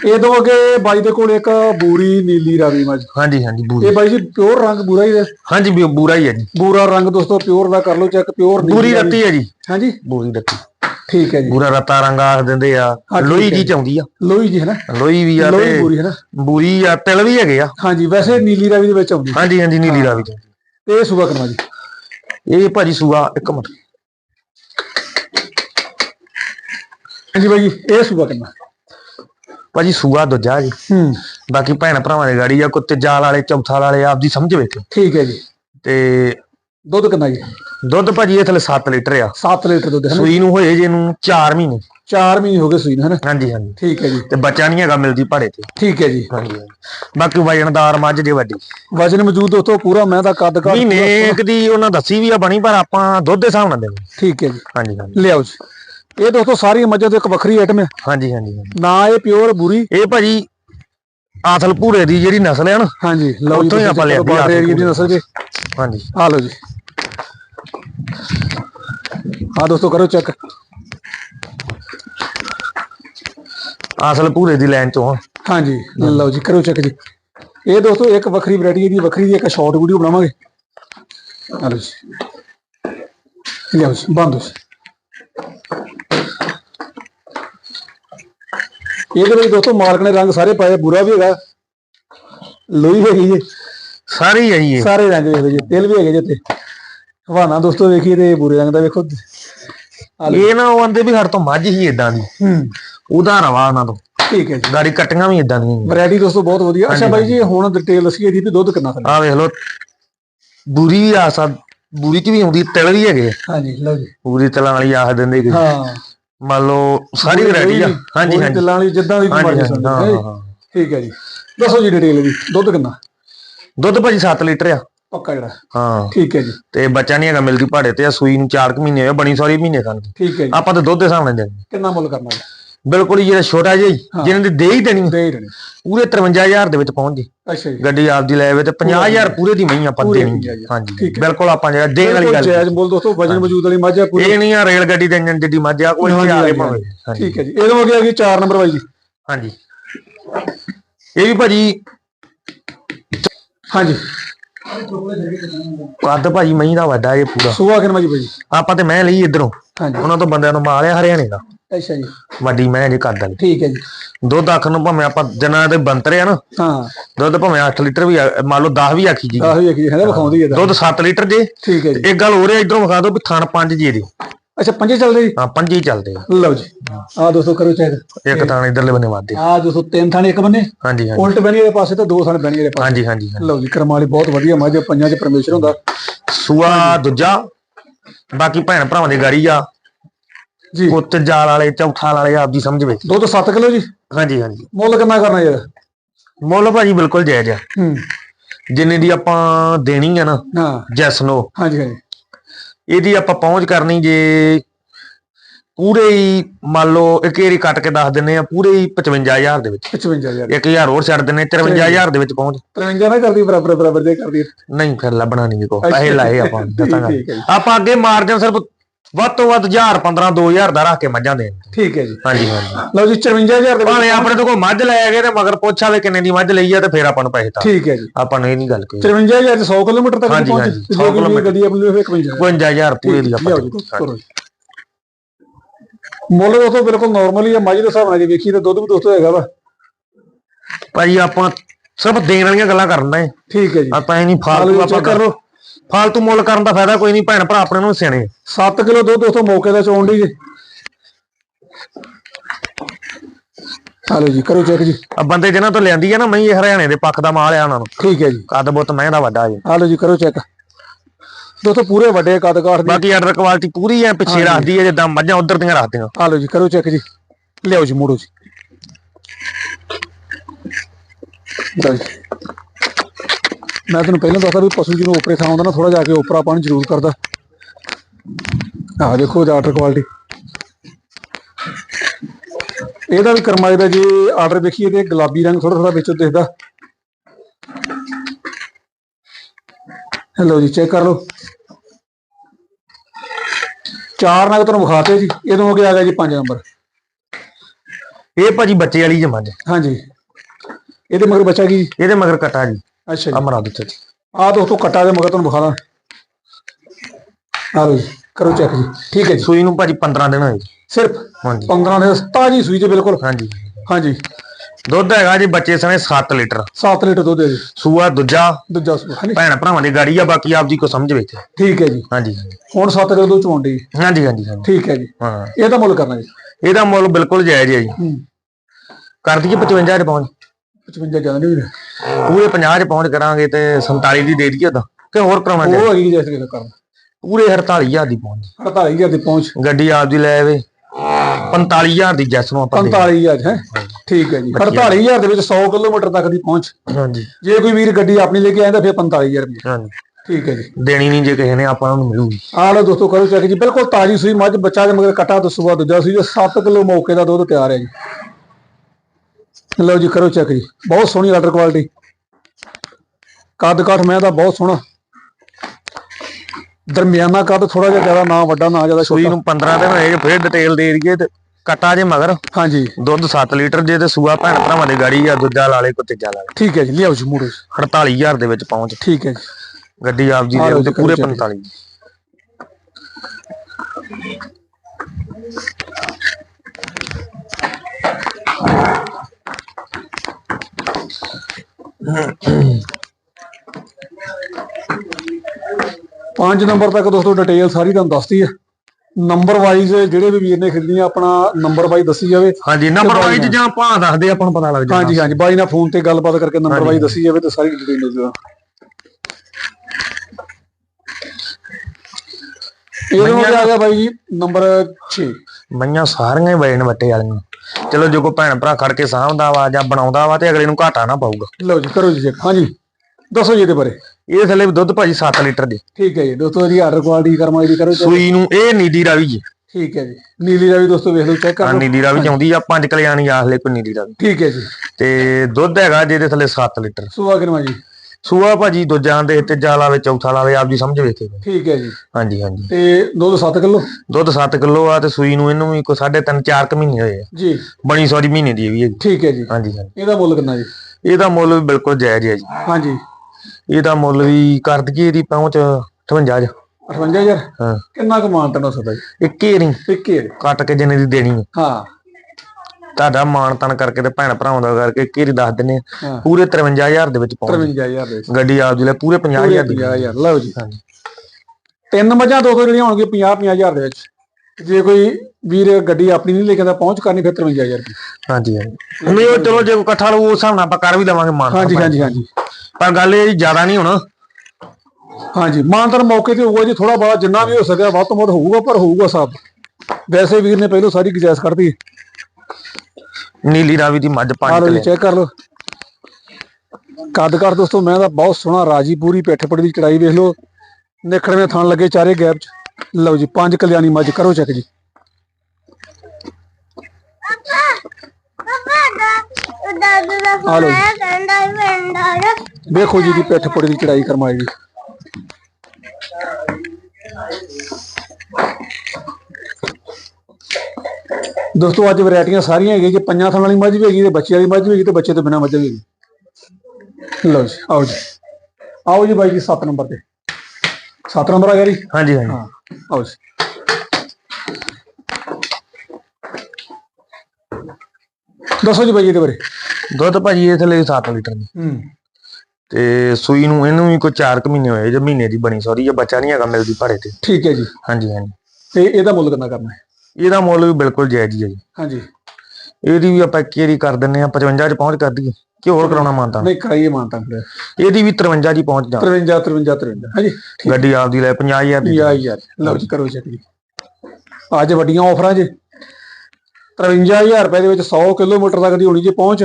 ਇਹ ਤੋਂ ਅੱਗੇ ਬਾਈ ਦੇ ਕੋਲ ਇੱਕ ਬੂਰੀ ਨੀਲੀ ਰਾਵੀ ਮੱਝ ਹਾਂਜੀ ਹਾਂਜੀ ਬੂਰੀ। ਇਹ ਬਾਈ ਜੀ ਪਿਓਰ ਰੰਗ ਬੂਰਾ ਹੀ ਹੈ। ਹਾਂਜੀ ਵੀ ਬੂਰਾ ਹੀ ਹੈ ਜੀ। ਬੂਰਾ ਰੰਗ ਦੋਸਤੋ ਪਿਓਰ ਦਾ ਕਰ ਲਓ ਚੈੱਕ ਪਿਓਰ ਬੂਰੀ ਰੱਤੀ ਹੈ ਜੀ। ਹਾਂਜੀ। ਬੂਰੀ ਰੱਤੀ। ਠੀਕ ਹੈ ਜੀ। ਬੂਰਾ ਰੱਤਾ ਰੰਗ ਆਖ ਦਿੰਦੇ ਆ। ਲੋਈ ਜੀ ਚ ਆਉਂਦੀ ਆ। ਲੋਈ ਜੀ ਹੈ ਨਾ? ਲੋਈ ਵੀ ਆ ਤੇ ਬੂਰੀ ਹੈ ਨਾ? ਬੂਰੀ ਆ ਤਿਲ ਵੀ ਹੈਗੇ ਆ। ਹਾਂਜੀ ਵੈਸੇ ਨੀਲੀ ਰਾਵੀ ਦੇ ਵਿੱਚ ਆਉਂਦੀ। ਹਾਂਜੀ ਹਾਂਜੀ ਨੀਲੀ ਰਾਵੀ ਚ ਤੇ ਇਹ ਸੁਬਾ ਕਰਨਾ ਜੀ? ਇਹ ਭਾਜੀ ਸੂਆ ਇੱਕ ਮਿੰਟ। ਹਾਂਜੀ ਜੀ ਇਹ ਸੁਬਾ ਕਰਨਾ ਭਾਜੀ ਸੂਆ ਦੂਜਾ ਜੀ। ਹੂੰ। ਬਾਕੀ ਭੈਣ ਭਰਾਵਾਂ ਦੀ ਗਾੜੀ ਆ ਕੁੱਤੇ ਜਾਲ ਵਾਲੇ ਚੌਥਾ ਵਾਲੇ ਆਪਦੀ ਸਮਝ ਵੇਖੋ ਠੀਕ ਹੈ ਜੀ। ਤੇ ਦੁੱਧ ਕਿੰਨਾ ਜੀ? ਦੁੱਧ ਭਾਜੀ ਇਹ ਥਲੇ 7 ਲੀਟਰ ਆ। 7 ਲੀਟਰ ਦੁੱਧ ਹੈ ਨਾ? ਸੂਈ ਨੂੰ ਹੋਏ ਜੇ ਨੂੰ 4 ਮਹੀਨੇ। 4 ਮਹੀਨੇ ਹੋ ਗਏ ਸੂਈ ਨੂੰ ਹੈ ਨਾ? ਹਾਂਜੀ ਹਾਂਜੀ। ਠੀਕ ਹੈ ਜੀ। ਤੇ ਬੱਚਾ ਨਹੀਂ ਹੈਗਾ ਮਿਲਦੀ ਭਾੜੇ ਤੇ। ਠੀਕ ਹੈ ਜੀ। ਹਾਂਜੀ। ਬਾਕੀ ਵਜਨਦਾਰ ਮੱਝ ਜੇ ਵੱਡੀ। ਵਜਨ ਮੌਜੂਦ ਦੋਸਤੋ ਪੂਰਾ ਮੈਂ ਦਾ ਕੱਦ ਕੱਦ ਮਹੀਨੇ ਇੱਕ ਦੀ ਉਹਨਾਂ ਦੱਸੀ ਵੀ ਆ ਬਣੀ ਪਰ ਆਪਾਂ ਦੁੱਧ ਦੇ ਹਿਸਾਬ ਨਾਲ ਦੇਣੀ। ਠੀਕ ਹੈ ਜੀ। ਹਾਂਜੀ ਹਾਂਜੀ। ਲਿਆਓ ਜੀ। ਇਹ ਦੋਸਤੋ ਸਾਰੀਆਂ ਮੱਝਾਂ ਤੋਂ ਇੱਕ ਵੱਖਰੀ ਆਈਟਮ ਹੈ ਹਾਂਜੀ ਹਾਂਜੀ ਹਾਂਜੀ। ਨਾ ਇਹ ਪਿਓਰ ਬੁਰੀ। ਇਹ ਭਾਜੀ ਆਸਲ ਭੂਰੇ ਦੀ ਜਿਹੜੀ ਨਸਲ ਹੈ ਨਾ ਹਾਂਜੀ ਲਓ ਉੱਥੋਂ ਹੀ ਆਪਾਂ ਲਿਆ ਵੀ ਬਾਰਡਰ ਏਰੀਆ ਦੀ ਨਸਲ ਜੀ। ਹਾਂਜੀ। ਆ ਲਓ ਜੀ। ਆ ਦੋਸਤੋ ਕਰੋ ਚੈੱਕ ਆਸਲ ਭੂਰੇ ਦੀ ਲਾਈਨ ਚੋਂ। ਹਾਂਜੀ ਲਓ ਜੀ ਕਰੋ ਚੈੱਕ ਜੀ। ਇਹ ਦੋਸਤੋ ਇੱਕ ਵੱਖਰੀ ਵੈਰਾਈਟੀ ਦੀ ਵੱਖਰੀ ਦੀ ਇੱਕ ਸ਼ਾਰਟ ਵੀਡੀਓ ਬਣਾਵਾਂਗੇ। ਆ ਲਓ ਜੀ। ਲਿਆਓ ਜੀ ਬੰਦ ਹੋ ਜੀ। ਇਹਦੇ ਵਿੱਚ ਦੋਸਤੋ ਮਾਲਕ ਨੇ ਰੰਗ ਸਾਰੇ ਪਾਏ ਬੁਰਾ ਵੀ ਹੈਗਾ। ਲੋਈ ਹੈਗੀ ਜੀ। ਸਾਰੀ ਹੈ ਇਹ। ਸਾਰੇ ਰੰਗ ਵੇਖੋ ਜੀ ਤਿਲ ਵੀ ਹੈਗੇ ਜੀ ਉੱਤੇ ਹਵਾਨਾ ਦੋਸਤੋ ਵੇਖੀਏ ਤੇ ਬੁਰੇ ਰੰਗ ਦਾ ਵੇਖੋ। ਇਹ ਨਾ ਉਹ ਆਂਦੇ ਵੀ ਸਾਡੇ ਤੋਂ ਮੱਝ ਹੀ ਇਦਾਂ ਦੀ। ਹੂੰ। ਉਹਦਾ ਰਵਾ ਉਹਨਾਂ ਤੋਂ। ਠੀਕ ਹੈ ਜੀ। ਗਾੜੀ ਕੱਟੀਆਂ ਵੀ ਇਦਾਂ ਦੀਆਂ। ਵੈਰਾਈਟੀ ਦੋਸਤੋ ਬਹੁਤ ਵਧੀਆ। ਅੱਛਾ ਬਾਈ ਜੀ ਹੁਣ ਡਿਟੇਲ ਦੱਸੀਏ ਇਹਦੀ ਵੀ ਦੁੱਧ ਕਿੰਨਾ ਥੱਲੇ ਆ ਵੇਖ ਲਓ। ਬੂਰੀ ਵੀ ਆ ਸਕ ਬੂਰੀ ਚ ਵੀ ਆਉਂਦੀ ਤਿਲ ਵੀ ਹੈਗੇ। ਹਾਂਜੀ ਲਓ ਜੀ। ਬੂਰੀ ਤਿਲਾਂ ਵਾਲੀ ਆਖ ਦਿੰਦੇ ਕਿ ਹਾਂ। ਮੰਨ ਲਓ ਸਾਰੀ ਵੈਰਾਈਟੀ ਆ। ਹਾਂਜੀ ਹਾਂਜੀ। ਤਿਲਾਂ ਵਾਲੀ ਜਿੱਦਾਂ ਦੀ ਹਾਂਜੀ ਹਾਂਜੀ ਹਾਂ। ਠੀਕ ਹੈ ਜੀ। ਦੱਸੋ ਜੀ ਡਿਟੇਲ ਦੀ ਦੁੱਧ ਕਿੰਨਾ? ਦੁੱਧ ਭਾਜੀ 7 ਲੀਟਰ ਆ। ਪੱਕਾ ਜਿਹੜਾ। ਹਾਂ। ਠੀਕ ਹੈ ਜੀ। ਤੇ ਬੱਚਾ ਨਹੀਂ ਹੈਗਾ ਮਿਲਦੀ ਭਾੜੇ ਤੇ ਆ ਸੂਈ ਨੂੰ 4 ਮਹੀਨੇ ਹੋਏ ਬਣੀ ਸਾਰੀ ਮਹੀਨੇ ਖਾਣ ਠੀਕ ਹੈ ਜੀ। ਆਪਾਂ ਤਾਂ ਦੁੱਧ ਦੇ ਹਿਸਾਬ ਨਾਲ ਦਿੰਦੇ ਕਿੰਨਾ ਮੁੱਲ ਕਰਨਾ ਜੀ? ਬਿਲਕੁਲ ਹੀ ਜਿਹੜਾ ਛੋਟਾ ਜਿਹਾ ਹੀ ਹਾਂ। ਜਿਹਨਾਂ ਦੀ ਦੇ ਹੀ ਦੇਣੀ। ਦੇ ਹੀ ਦੇਣੇ। ਪੂਰੇ 53000 ਦੇ ਵਿੱਚ ਪਹੁੰਚ ਜੀ। ਅੱਛਾ ਜੀ। ਗੱਡੀ ਆਪਦੀ ਲੈ ਆਵੇ ਤੇ 50000 ਪੂਰੇ ਦੀ ਮਹੀਂ ਆਪਾਂ ਪੂਰੇ ਦੇਣੀ ਦੀ। ਹਾਂਜੀ। ਠੀਕ ਹੈ। ਬਿਲਕੁਲ ਆਪਾਂ ਜਿਹੜਾ ਦੇਣ ਵਾਲੀ ਬਿਲਕੁਲ ਗੱਲ ਜਾਇਜ਼ ਮੁੱਲ ਦੋਸਤੋ ਵਜਨ ਮੌਜੂਦ ਵਾਲੀ ਮੱਝ ਹੈ ਪੂਰੀ ਇਹ ਨਹੀਂ। ਆ ਰੇਲ ਗੱਡੀ ਦੇ ਇੰਜਨ ਜਿੱਡੀ ਮੱਝ ਆ ਕੋਈ ਇੱਥੇ ਆ ਕੇ ਭਾਵੇਂ। ਹਾਂਜੀ। ਠੀਕ ਹੈ ਜੀ। ਇਹਦੋਂ ਅੱਗੇ ਆ ਗਈ 4 ਨੰਬਰ ਬਾਈ ਜੀ। ਹਾਂਜੀ। ਇਹ ਵੀ ਭਾਜੀ ਹਾਂਜੀ। ਕੱਦ ਭਾਜੀ ਮਹੀਂ ਦਾ ਵੱਡਾ ਇਹ ਪੂਰਾ। ਸੁਆ ਕਿੰਨਾ ਜੀ ਬਾਈ ਜੀ? ਆਪਾਂ ਤੇ ਮੈਂ ਲਈ ਇਧਰੋਂ। ਹਾਂਜੀ। ਉਹਨਾਂ ਤੋਂ ਬੰਦਿਆਂ ਨੂੰ ਮਾਲਿਆ ਹਰਿਆਣੇ ਦਾ। ਅੱਛਾ ਜੀ। ਵੱਡੀ ਮੈਂ ਜੇ ਵਾਲੀ ਠੀਕ ਹੈ ਜੀ। ਦੁੱਧ ਅੱਖ ਨੂੰ ਭਾਵੇਂ ਆਪਾਂ ਜਨਾਂ ਦੇ ਬੰਤਰੇ ਆ ਨਾ ਹਾਂ। ਦੁੱਧ ਭਾਵੇਂ 8 ਲੀਟਰ ਵੀ ਆ- ਮੰਨ ਲਓ 10 ਵੀ ਆਖੀ ਜੀ। ਆਹੀ ਜੀ ਹੈ। ਵਿਖਾਉਂਦੀ ਹੈ ਦੁੱਧ 7 ਲੀਟਰ ਜੇ। ਠੀਕ ਹੈ ਜੀ। ਇੱਕ ਗੱਲ ਹੋ ਰਹੀ ਇਧਰੋਂ ਵਿਖਾ ਦਿਓ ਵੀ ਥਣ 5 ਜੀ ਦੇ ਅੱਛਾ ਪੰਜੇ ਚੱਲਦੇ ਜੀ? ਹਾਂ ਪੰਜ ਹੀ ਚੱਲਦੇ ਆ। ਲਓ ਜੀ। ਆ ਦੋਸਤੋ ਕਰੋ ਚੈੱਕ ਇੱਕ ਥਣ ਇਧਰਲੇ ਬੰਨੇ ਵਾਦੇ ਆ ਦੋਸਤੋ ਤਿੰਨ ਥਾਣੇ ਇੱਕ ਬੰਨੇ? ਹਾਂਜੀ ਹਾਂਜੀ। ਉਲਟ ਬਣੀ ਦੇ ਪਾਸੇ ਤੇ ਦੋ ਥਾਣੇ ਬਣੀ ਦੇ ਪਾਸੇ। ਹਾਂਜੀ ਹਾਂਜੀ ਹਾਂਜੀ। ਲਓ ਜੀ ਕਰਮ ਵਾਲੀ ਬਹੁਤ ਵਧੀਆ ਮੱਝ ਆ, ਪੰਜਾਂ 'ਚ ਪਰਮੇਸ਼ਰ ਹੁੰਦਾ। ਸੂਆ ਦੂਜਾ ਬਾਕੀ ਭੈਣ ਭਰਾਵਾਂ ਦੀ ਗਾੜੀ ਆ। ਜੀ। ਕੁੱਤ ਜਾਲ ਵਾਲੇ ਚੌਥਾ ਵਾਲੇ ਆਪਦੀ ਸਮਝ ਵਿੱਚ। ਦੁੱਧ 7 ਕਿਲੋ ਜੀ? ਹਾਂਜੀ ਹਾਂਜੀ। ਮੁੱਲ ਕਿੰਨਾ ਕਰਨਾ ਯਾਰ? ਮੁੱਲ ਭਾਜੀ ਬਿਲਕੁਲ ਜਾਇਜ਼ ਆ। ਹੂੰ। ਜਿੰਨੇ ਦੀ ਆਪਾਂ ਦੇਣੀ ਆ ਨਾ ਹਾਂ। ਜੈਸ ਨੋ ਹਾਂਜੀ ਹਾਂਜੀ। ਇਹਦੀ ਆਪਾਂ ਪਹੁੰਚ ਕਰਨੀ ਜੇ ਪੂਰੇ ਹੀ ਮੰਨ ਲਓ ਇੱਕ ਏਰੀ ਕੱਟ ਕੇ ਦੱਸ ਦਿੰਨੇ ਆ ਪੂਰੇ ਹੀ 55000 ਦੇ ਵਿੱਚ। 55000 1000 ਹੋਰ ਛੱਡ ਦਿੰਨੇ 53000 ਦੇ ਵਿੱਚ ਪਹੁੰਚ। 53 ਨਾ ਕਰਦੀ ਬਰਾਬਰ ਬਰਾਬਰ ਦੇ ਕਰਦੀ। ਨਹੀਂ ਫਿਰ ਲੱਭਣਾ ਨਹੀਂ ਕੋ ਪੈਸੇ ਲਾਏ ਆਪਾਂ ਦੱਸਾਂਗਾ ਠੀਕ ਹੈ ਜੀ। ਆਪਾਂ ਅੱਗੇ ਮਾਰਜਨ ਸਿਰਫ ਵੱਧ ਤੋਂ ਵੱਧ 1000 15 2000 ਦਾ ਰੱਖ ਕੇ ਮੱਝਾਂ ਦੇਣ। ਠੀਕ ਹੈ ਜੀ। ਹਾਂਜੀ ਹਾਂਜੀ। ਲਓ ਜੀ 54000 ਦੇ ਭਾਵੇਂ ਆਪਣੇ ਤੋਂ ਕੋਈ ਮੱਝ ਲੈ ਗਏ ਤੇ ਮਗਰ ਪੁੱਛ ਆਵੇ ਕਿੰਨੇ ਦੀ ਮੱਝ ਲਈ ਆ ਤੇ ਫਿਰ ਆਪਾਂ ਨੂੰ ਪੈਸੇ ਤਾਂ ਠੀਕ ਹੈ ਜੀ। ਆਪਾਂ ਨੂੰ ਇਹ ਨਹੀਂ ਗੱਲ ਕੋਈ 54000 ਚ 100 ਕਿਲੋਮੀਟਰ ਤੱਕ ਹਾਂਜੀ, ਪਹੁੰਚ ਹਾਂਜੀ, ਜੇ 100 ਕੋਈ ਕਿਲੋਮੀਟਰ। ਗੱਡੀ ਆਪਣੀ 51000 55000 ਪੂਰੇ ਦੀ ਆਪਾਂ ਕਰੋ ਮੁੱਲ ਦੋਸਤੋ ਬਿਲਕੁਲ ਨਾਰਮਲ ਹੀ ਆ ਮੱਝ ਦੇ ਹਿਸਾਬ ਨਾਲ ਜੇ ਵੇਖੀ ਤਾਂ ਦੁੱਧ ਵੀ ਦੋਸਤੋ ਹੈਗਾ ਵਾ। ਭਾਜੀ ਆਪਾਂ ਸਿਰਫ ਦੇਣ ਵਾਲੀਆਂ ਗੱਲਾਂ ਕਰਨਾ ਹੈ ਠੀਕ ਹੈ ਜੀ। ਆਪਾਂ ਇਹ ਨਹੀਂ ਫਾਲਤੂ ਵੀ ਆਪਾਂ ਕਰ ਫਾਲਤੂ ਮੁੱਲ ਕਰਨ ਦਾ ਫਾਇਦਾ ਕੋਈ ਨਹੀਂ ਭੈਣ ਭਰਾ ਆਪਣੇ ਨੂੰ ਸਿਆਣੇ 7 ਕਿਲੋ ਦੁੱਧ ਦੋਸਤੋ ਮੌਕੇ ਦਾ ਚੋਣ ਦੀ ਜੀ। ਹਾਲੋ ਜੀ ਕਰੋ ਚੈੱਕ ਜੀ। ਆ ਬੰਦੇ ਜਿਹਨਾਂ ਤੋਂ ਲਿਆਂਦੀ ਆ ਨਾ ਮੈਂ ਇਹ ਹਰਿਆਣੇ ਦੇ ਪੱਖ ਦਾ ਮਾਲ ਆ ਉਹਨਾਂ ਨੂੰ। ਠੀਕ ਹੈ ਜੀ। ਕੱਦ ਬੁੱਤ ਮਹਿੰਦਾ ਵੱਡਾ ਜੀ। ਹਾਲੋ ਜੀ ਕਰੋ ਚੈੱਕ ਦੋਸਤੋ ਪੂਰੇ ਵੱਡੇ ਕੱਦ ਕਾਠ ਦੇ। ਬਾਕੀ ਆਰਡਰ ਕੁਆਲਿਟੀ ਪੂਰੀ ਐ ਪਿੱਛੇ ਰੱਖਦੀ ਹੈ ਜਿੱਦਾਂ ਮੱਝਾਂ ਉਧਰ ਦੀਆਂ ਰੱਖਦੀਆਂ। ਹਾਲੋ ਜੀ ਕਰੋ ਚੈੱਕ ਜੀ। ਲਿਆਓ ਜੀ ਮੋੜੋ ਜੀ। ਮੈਂ ਤੁਹਾਨੂੰ ਪਹਿਲਾਂ ਦੱਸਦਾ ਵੀ ਪਸ਼ੂ ਜਿਹਨੂੰ ਉਪਰੇ ਥਾਂ ਹੁੰਦਾ ਨਾ ਥੋੜਾ ਜਾ ਕੇ ਉਪਰਾ ਪਾਣੀ ਜ਼ਰੂਰ ਕਰਦਾ। ਆਹ ਦੇਖੋ ਆਰਡਰ ਕੁਆਲਿਟੀ ਇਹਦਾ ਵੀ ਕਰਮਾਈ ਦਾ ਜੇ ਆਰਡਰ ਵੇਖੀਏ ਤੇ ਗੁਲਾਬੀ ਰੰਗ ਥੋੜਾ ਥੋੜਾ ਵਿੱਚੋਂ ਦਿਖਦਾ। ਹੈਲੋ ਜੀ ਚੈੱਕ ਕਰ ਲਓ। ਚਾਰ ਨਗ ਤੁਹਾਨੂੰ ਵਿਖਾਤੇ ਜੀ ਇਹਦੋਂ ਅੱਗੇ ਆ ਗਿਆ ਜੀ 5 ਨੰਬਰ। ਇਹ ਭਾਜੀ ਬੱਚੇ ਵਾਲੀ ਜਮਾ ਜੀ ਹਾਂਜੀ। ਇਹਦੇ ਮਗਰ ਬੱਚਾ ਕੀ? ਇਹਦੇ ਮਗਰ ਕਟਾ ਜੀ। ਅੱਛਾ ਜੀ। ਅਮਰਾ ਦਿੱਤੇ। ਜੀ ਆਹ ਦੋਸਤੋ ਕੱਟਾ ਦੇ ਮਗਰ ਤੁਹਾਨੂੰ ਵਿਖਾ ਦਾਂ। ਆ ਲਓ ਜੀ ਕਰੋ ਚੈੱਕ ਜੀ। ਠੀਕ ਹੈ ਜੀ। ਸੂਈ ਨੂੰ ਭਾਜੀ 15 ਦਿਨ ਹੋਏ ਜੀ। ਸਿਰਫ ਹਾਂਜੀ। 15 ਦੇ ਤਾਜੀ ਸੂਈ ਤੇ ਬਿਲਕੁਲ। ਹਾਂਜੀ। ਹਾਂਜੀ। ਦੁੱਧ ਹੈਗਾ ਜੀ ਬੱਚੇ ਸਣੇ 7 ਲੀਟਰ। 7 ਲੀਟਰ ਦੁੱਧ ਹੈ ਜੀ। ਸੂਆ ਦੂਜਾ ਦੂਜਾ ਸੂਆ ਹਾਂਜੀ। ਭੈਣ ਭਰਾਵਾਂ ਦੀ ਗਾੜੀ ਆ ਬਾਕੀ ਆਪਦੀ ਕੋ ਸਮਝ ਵਿੱਚ ਠੀਕ ਹੈ ਜੀ। ਹਾਂਜੀ। ਹੁਣ 7 ਕਿਲੋ ਦੁੱਧ ਦੀ ਹਾਂਜੀ ਹਾਂਜੀ ਠੀਕ ਹੈ ਜੀ। ਹਾਂ। ਇਹਦਾ ਮੁੱਲ ਕਰਨਾ ਜੀ। ਇਹਦਾ ਮੁੱਲ ਬਿਲਕੁਲ ਜਾਇਜ਼ ਹੈ ਜੀ। ਕਰ ਦਈਏ 55 ਚ ਪਹੁੰਚ। 55 ਜ਼ਿਆਦਾ ਨਹੀਂ ਵੀਰ। ਪੂਰੇ 50 ਚ ਪਹੁੰਚ ਕਰਾਂਗੇ ਤੇ 47 ਦੀ ਦੇ ਦਈਏ ਤਾਂ ਕਿ ਹੋਰ ਚਾਹੀਦਾ ਉਹ ਹੈਗੀ ਜੈਸੇ ਕਰਨਾ। ਪੂਰੇ 48000 ਦੀ ਪਹੁੰਚ। 48000 ਦੀ ਪਹੁੰਚ। ਗੱਡੀ ਆਪਦੀ ਲੈ ਆਵੇ। 45000 ਦੀ ਜੈਸ ਨੂੰ ਆਪਾਂ ਦੇ 45000 ਹੈ? ਠੀਕ ਹੈ ਜੀ। 48000 ਦੇ ਵਿੱਚ 100 ਕਿਲੋਮੀਟਰ ਤੱਕ ਦੀ ਪਹੁੰਚ। ਹਾਂਜੀ। ਜੇ ਕੋਈ ਵੀਰ ਗੱਡੀ ਆਪਣੀ ਲੈ ਕੇ ਆਂਦਾ ਫਿਰ 45000 ਰੁਪਏ ਹਾਂਜੀ। ਠੀਕ ਹੈ ਜੀ। ਦੇਣੀ ਨਹੀਂ ਜੇ ਕਿਸੇ ਨੇ ਆਪਾਂ ਨੂੰ ਮਿਲੂਗੀ। ਆਹ ਦੋਸਤੋ ਕਰੋ ਚੈੱਕ ਜੀ। ਬਿਲਕੁਲ ਤਾਜੀ ਸੂਈ ਮੱਝ ਬੱਚਾ ਦੇ ਮਗਰ ਕਟਾ ਦਸੂਆ ਦੂਜਾ ਸੂਈ 7 ਕਿਲੋ ਮੌਕੇ ਦਾ ਦੁੱਧ ਤਿਆਰ ਹੈ ਜੀ। ਲਓ ਜੀ ਕਰੋ ਚੈੱਕ ਜੀ। ਬਹੁਤ ਸੋਹਣੀ ਆਰਡਰ ਕੁਆਲਿਟੀ ਕੱਦ ਕਾਠ ਮੈਂ ਦਾ ਬਹੁਤ ਸੋਹਣਾ। ਦਰਮਿਆਨਾ ਕੱਦ ਥੋੜਾ ਜਿਹਾ ਜ਼ਿਆਦਾ ਨਾ ਵੱਡਾ ਨਾ ਜ਼ਿਆਦਾ ਸੂਈ ਛੋਟਾ ਨੂੰ 15 ਦਿਨ ਹੋਏ ਜੇ ਫੇਰ ਡਿਟੇਲ ਦੇ ਦਈਏ ਤੇ ਕਟਾ ਜੇ ਮਗਰ। ਹਾਂਜੀ। ਦੁੱਧ 7 ਲੀਟਰ ਜੇ ਤੇ ਸੂਆ ਭੈਣ ਭਰਾਵਾਂ ਦੀ ਗਾੜੀ ਆ ਦੂਜਾ ਲਾਲੇ ਕੋ ਤੀਜਾ ਲਾਲੇ ਠੀਕ ਹੈ ਜੀ ਲਿਆਓ ਜੀ ਮੂੜੋ ਜੀ 48000 ਦੇ ਵਿੱਚ ਪਹੁੰਚ। ਠੀਕ ਹੈ ਜੀ। ਗੱਡੀ ਆਪਦੀ ਆ ਦੇ ਜੀ, ਪੂਰੇ ਕਰੋ check। 45 5 ਨੰਬਰ ਤੱਕ ਦੋਸਤੋ ਡਿਟੇਲ ਸਾਰੀ ਤੁਹਾਨੂੰ ਦੱਸਤੀ ਹੈ। ਨੰਬਰ ਵਾਈਜ਼ ਜਿਹੜੇ ਵੀ ਵੀਰ ਨੇ ਖਰੀਦਣੀ ਆਪਣਾ ਨੰਬਰ ਵਾਈਜ਼ ਦੱਸੀ ਜਾਵੇ। ਹਾਂਜੀ ਨੰਬਰ ਵਾਈਜ਼ ਜਾਂ ਭਾਂ ਦੱਸਦੇ ਆਪਾਂ ਨੂੰ ਪਤਾ ਲੱਗ ਜਾਂਦਾ। ਹਾਂਜੀ ਹਾਂਜੀ ਬਾਈ ਨਾਲ ਫੋਨ ਤੇ ਗੱਲਬਾਤ ਕਰਕੇ ਨੰਬਰ ਵਾਈਜ਼ ਦੱਸੀ ਜਾਵੇ ਤੇ ਸਾਰੀ ਡਿਟੇਲ ਜਾਵੇ। ਇਹਦੇ ਵਿੱਚ ਆ ਗਿਆ ਬਾਈ ਜੀ ਨੰਬਰ 6 ਮਈਆਂ ਸਾਰੀਆਂ ਹੀ ਵਜਨ ਵੱਟੇ ਵਾਲੀਆਂ। ਚਲੋ ਜੋ ਕੋ ਭੈਣ ਭਰਾ ਖੜ ਕੇ ਸਾਂਭਦਾ ਵਾ ਜਾਂ ਬਣਾਉਂਦਾ ਵਾ ਤੇ ਅਗਲੇ ਨੂੰ ਘਾਟਾ ਨਾ ਪਾਊਗਾ। ਲਓ ਜੀ ਕਰੋ ਜੀ check। ਹਾਂਜੀ ਦੱਸੋ ਜੀ ਇਹਦੇ ਬਾਰੇ। ਇਹ ਥੱਲੇ ਵੀ ਦੁੱਧ ਭਾਜੀ 7 ਲੀਟਰ ਦੀ। ਠੀਕ ਹੈ ਜੀ ਦੋਸਤੋ ਇਹਦੀ ਆਰਡਰ ਕੁਆਲਿਟੀ ਕਰਮਾਈ ਦੀ ਕਰੋ check। ਸੂਈ ਨੂੰ ਇਹ ਨੀਦੀ ਰਾਵੀ ਜੀ। ਠੀਕ ਹੈ ਜੀ ਨੀਲੀ ਦਾ ਵੀ ਦੋਸਤੋ ਵੇਖ ਲਓ ਚੈੱਕ ਕਰ ਲਓ। ਨੀਦੀ ਰਾਵੀ ਚ ਆਉਂਦੀ ਆ ਪੰਜ ਕਲਿਆਣੀ ਆਖਲੇ ਕੋਈ ਨੀਦੀ ਰਾਵੀ। ਠੀਕ ਹੈ ਜੀ। ਤੇ ਦੁੱਧ ਹੈਗਾ ਜਿਹਦੇ ਥੱਲੇ 7 ਲੀਟਰ। ਸੁਆ ਕਿਨਵਾ ਜੀ। ਸੂਆ ਭਾਜੀ ਦੂਜਾ ਦੇ ਤੀਜਾ ਲਾਵੇ ਚੌਥਾ ਲਾਵੇ ਆਪਦੀ ਸਮਝ ਵੇਖੇ ਠੀਕ ਹੈ ਜੀ। ਹਾਂਜੀ ਹਾਂਜੀ। ਤੇ ਦੁੱਧ 7 ਕਿਲੋ? ਦੁੱਧ 7 ਕਿਲੋ ਆ ਤੇ ਸੂਈ ਨੂੰ ਇਹਨੂੰ ਵੀ ਕੋਈ 3.5 4 ਕੁ ਮਹੀਨੇ ਹੋਏ ਆ। ਜੀ। ਬਣੀ ਸੌਰੀ ਮਹੀਨੇ ਦੀ ਵੀ ਹੈਗੀ ਠੀਕ ਹੈ ਜੀ। ਹਾਂਜੀ ਹਾਂਜੀ। ਇਹਦਾ ਮੁੱਲ ਕਿੰਨਾ ਜੀ? ਇਹਦਾ ਮੁੱਲ ਵੀ ਬਿਲਕੁਲ ਜਾਇਜ਼ ਹੈ ਜੀ। ਹਾਂਜੀ। ਇਹਦਾ ਮੁੱਲ ਵੀ ਕਰ ਦਈਏ ਇਹਦੀ ਪਹੁੰਚ 58 ਚ 58000 ਹਾਂ। ਕਿੰਨਾ ਕੁ ਮਾਨਤਨ ਹੋ ਸਕਦਾ ਜੀ? ਇੱਕ ਹੀ ਨਹੀਂ ਇੱਕ ਹੀ ਹੈ ਜੀ। ਕੱਟ ਕੇ ਜਿੰਨੇ ਦੀ ਦੇਣੀ ਆ ਹਾਂ। ਤੁਹਾਡਾ ਮਾਣ ਤਨ ਕਰਕੇ ਤੇ ਭੈਣ ਭਰਾਵਾਂ ਦਾ ਕਰਕੇ ਹੀ ਦੱਸ ਦਿੰਨੇ। ਹਾਂ। ਪੂਰੇ 53000 ਦੇ ਵਿੱਚ ਪਹੁੰਚ 53000 ਦੇ ਗੱਡੀ ਆਪ ਜੀ ਲੈ ਪੂਰੇ 50000 ਦੀ। 50000 ਲਓ ਜੀ। ਹਾਂਜੀ। ਤਿੰਨ ਮੱਝਾਂ ਦੋ ਦੋ ਜਿਹੜੀਆਂ ਹੋਣਗੀਆਂ 50 50000 ਦੇ ਵਿੱਚ। ਜੇ ਕੋਈ ਵੀਰ ਗੱਡੀ ਆਪਣੀ ਨਹੀਂ ਲੈ ਕੇ ਆਉਂਦਾ ਪਹੁੰਚ ਕਰਨੀ ਫਿਰ 53000 ਰੁਪਏ ਹਾਂਜੀ ਹਾਂਜੀ। ਨਹੀਂ ਉਹ ਚਲੋ ਜੇ ਕੋਈ ਇਕੱਠਾ ਲਊ ਉਸ ਹਿਸਾਬ ਨਾਲ ਆਪਾਂ ਕਰ ਵੀ ਲਵਾਂਗੇ ਮਾਣ ਹਾਂਜੀ ਹਾਂਜੀ ਹਾਂਜੀ। ਪਰ ਗੱਲ ਇਹ ਜ਼ਿਆਦਾ ਨਹੀਂ ਹੋਣਾ। ਹਾਂਜੀ ਮਾਨਤਨ ਮੌਕੇ ਤੇ ਹੋਊਗਾ ਜੀ ਥੋੜਾ ਬਹੁਤ ਜਿੰਨਾ ਵੀ ਹੋ ਸਕਿਆ ਵੱਧ ਤੋਂ ਵੱਧ ਹੋਊਗਾ ਪਰ ਹੋਊਗਾ ਸਭ। ਵੈਸੇ ਵੀਰ ਨੇ ਪਹਿਲਾਂ ਸਾਰੀ ਗੁਜਾਇਸ਼ ਕੱਢਦੀ ਨੀਲੀ ਰਾਵੀ ਦੀ ਮੱਝ ਆ ਪੰਜ ਲਓ ਜੀ ਕਿਲੇ। ਚੈੱਕ ਕਰ ਲਓ। ਕੱਦ ਕਰ ਦੋਸਤੋ ਮੈਂ ਦਾ ਬਹੁਤ ਸੋਹਣਾ ਰਾਜੀ ਪੂਰੀ ਪਿੱਠ ਪੜੀ ਦੀ ਚੜਾਈ ਵੇਖ ਲਓ। ਨਿਖੜਵੇਂ ਥਣ ਲੱਗੇ ਚਾਰੇ ਗੈਪ ਚ। ਲਓ ਜੀ ਪੰਜ ਕਲਿਆਣੀ ਮੱਝ ਕਰੋ ਚੈੱਕ ਜੀ। ਵੇਖੋ ਜੀ ਦੀ ਪਿੱਠ ਪੜੀ ਦੀ ਚੜਾਈ ਕਰਮਾਈ ਜੀ ਦੋਸਤੋ ਅੱਜ ਵੈਰਾਈਟੀਆਂ ਸਾਰੀਆਂ ਹੈਗੀਆਂ ਜੀ। ਪੰਜਾਂ ਥਣ ਵਾਲੀ ਮੱਝ ਵੀ ਹੈਗੀ ਤੇ ਬੱਚੇ ਵਾਲੀ ਮੱਝ ਵੀ ਹੈਗੀ ਤੇ ਬੱਚੇ ਤੋਂ ਬਿਨਾਂ ਮੱਝ ਵੀ ਹੈਗੀ। ਲਓ ਜੀ ਆਓ ਜੀ। ਆਓ ਜੀ ਬਾਈ ਜੀ 7 ਨੰਬਰ ਤੇ। 7 ਨੰਬਰ ਆ ਗਿਆ ਜੀ? ਹਾਂਜੀ ਹਾਂਜੀ। ਹਾਂ ਆਓ ਜੀ। ਦੱਸੋ ਜੀ ਬਾਈ ਇਹਦੇ ਬਾਰੇ। ਦੁੱਧ ਭਾਜੀ ਇਹ ਥੱਲੇ 7 ਲੀਟਰ ਦੀ। ਹੂੰ। ਤੇ ਸੂਈ ਨੂੰ ਇਹਨੂੰ ਵੀ ਕੋਈ 4 ਕੁ ਮਹੀਨੇ ਹੋਏ ਜੇ ਮਹੀਨੇ ਦੀ ਬਣੀ ਸੌਰੀ ਜੇ ਬੱਚਾ ਨਹੀਂ ਹੈਗਾ ਮਿਲਦੀ ਭਾੜੇ ਤੇ। ਠੀਕ ਹੈ ਜੀ। ਹਾਂਜੀ ਹਾਂਜੀ। ਤੇ ਇਹਦਾ ਮੁੱਲ ਕਿੰਨਾ ਕਰਨਾ ਹੈ? ਇਹਦਾ ਮੁੱਲ ਵੀ ਬਿਲਕੁਲ ਜਾਇਜ਼ ਹੀ ਹੈ ਜੀ। ਹਾਂਜੀ। ਇਹਦੀ ਵੀ ਆਪਾਂ ਕੇਰੀ ਕਰ ਦਿੰਨੇ ਆ 55 ਚ ਪਹੁੰਚ ਕਰ ਦਈਏ ਕਿ ਹੋਰ ਕਰਾਉਣਾ ਮੰਨਤਾ ਨਹੀਂ ਕਰਾਈਏ ਮਾਨਤਾ ਫਿਰ। ਇਹਦੀ ਵੀ 53 ਜੀ ਪਹੁੰਚ ਜਾ। 53 53 53 ਹਾਂਜੀ ਗੱਡੀ ਆਪਦੀ ਲੈ 50000 ਦੀ। ਯਾ ਯਾਰ ਲਓ ਜੀ ਕਰੋ ਚੈੱਕ ਅੱਜ ਵੱਡੀਆਂ ਆਫਰਾਂ ਜੇ। 53000 ਰੁਪਏ ਦੇ ਵਿੱਚ 100 ਕਿਲੋਮੀਟਰ ਤੱਕ ਦੀ ਹੋਣੀ ਜੇ ਪਹੁੰਚ।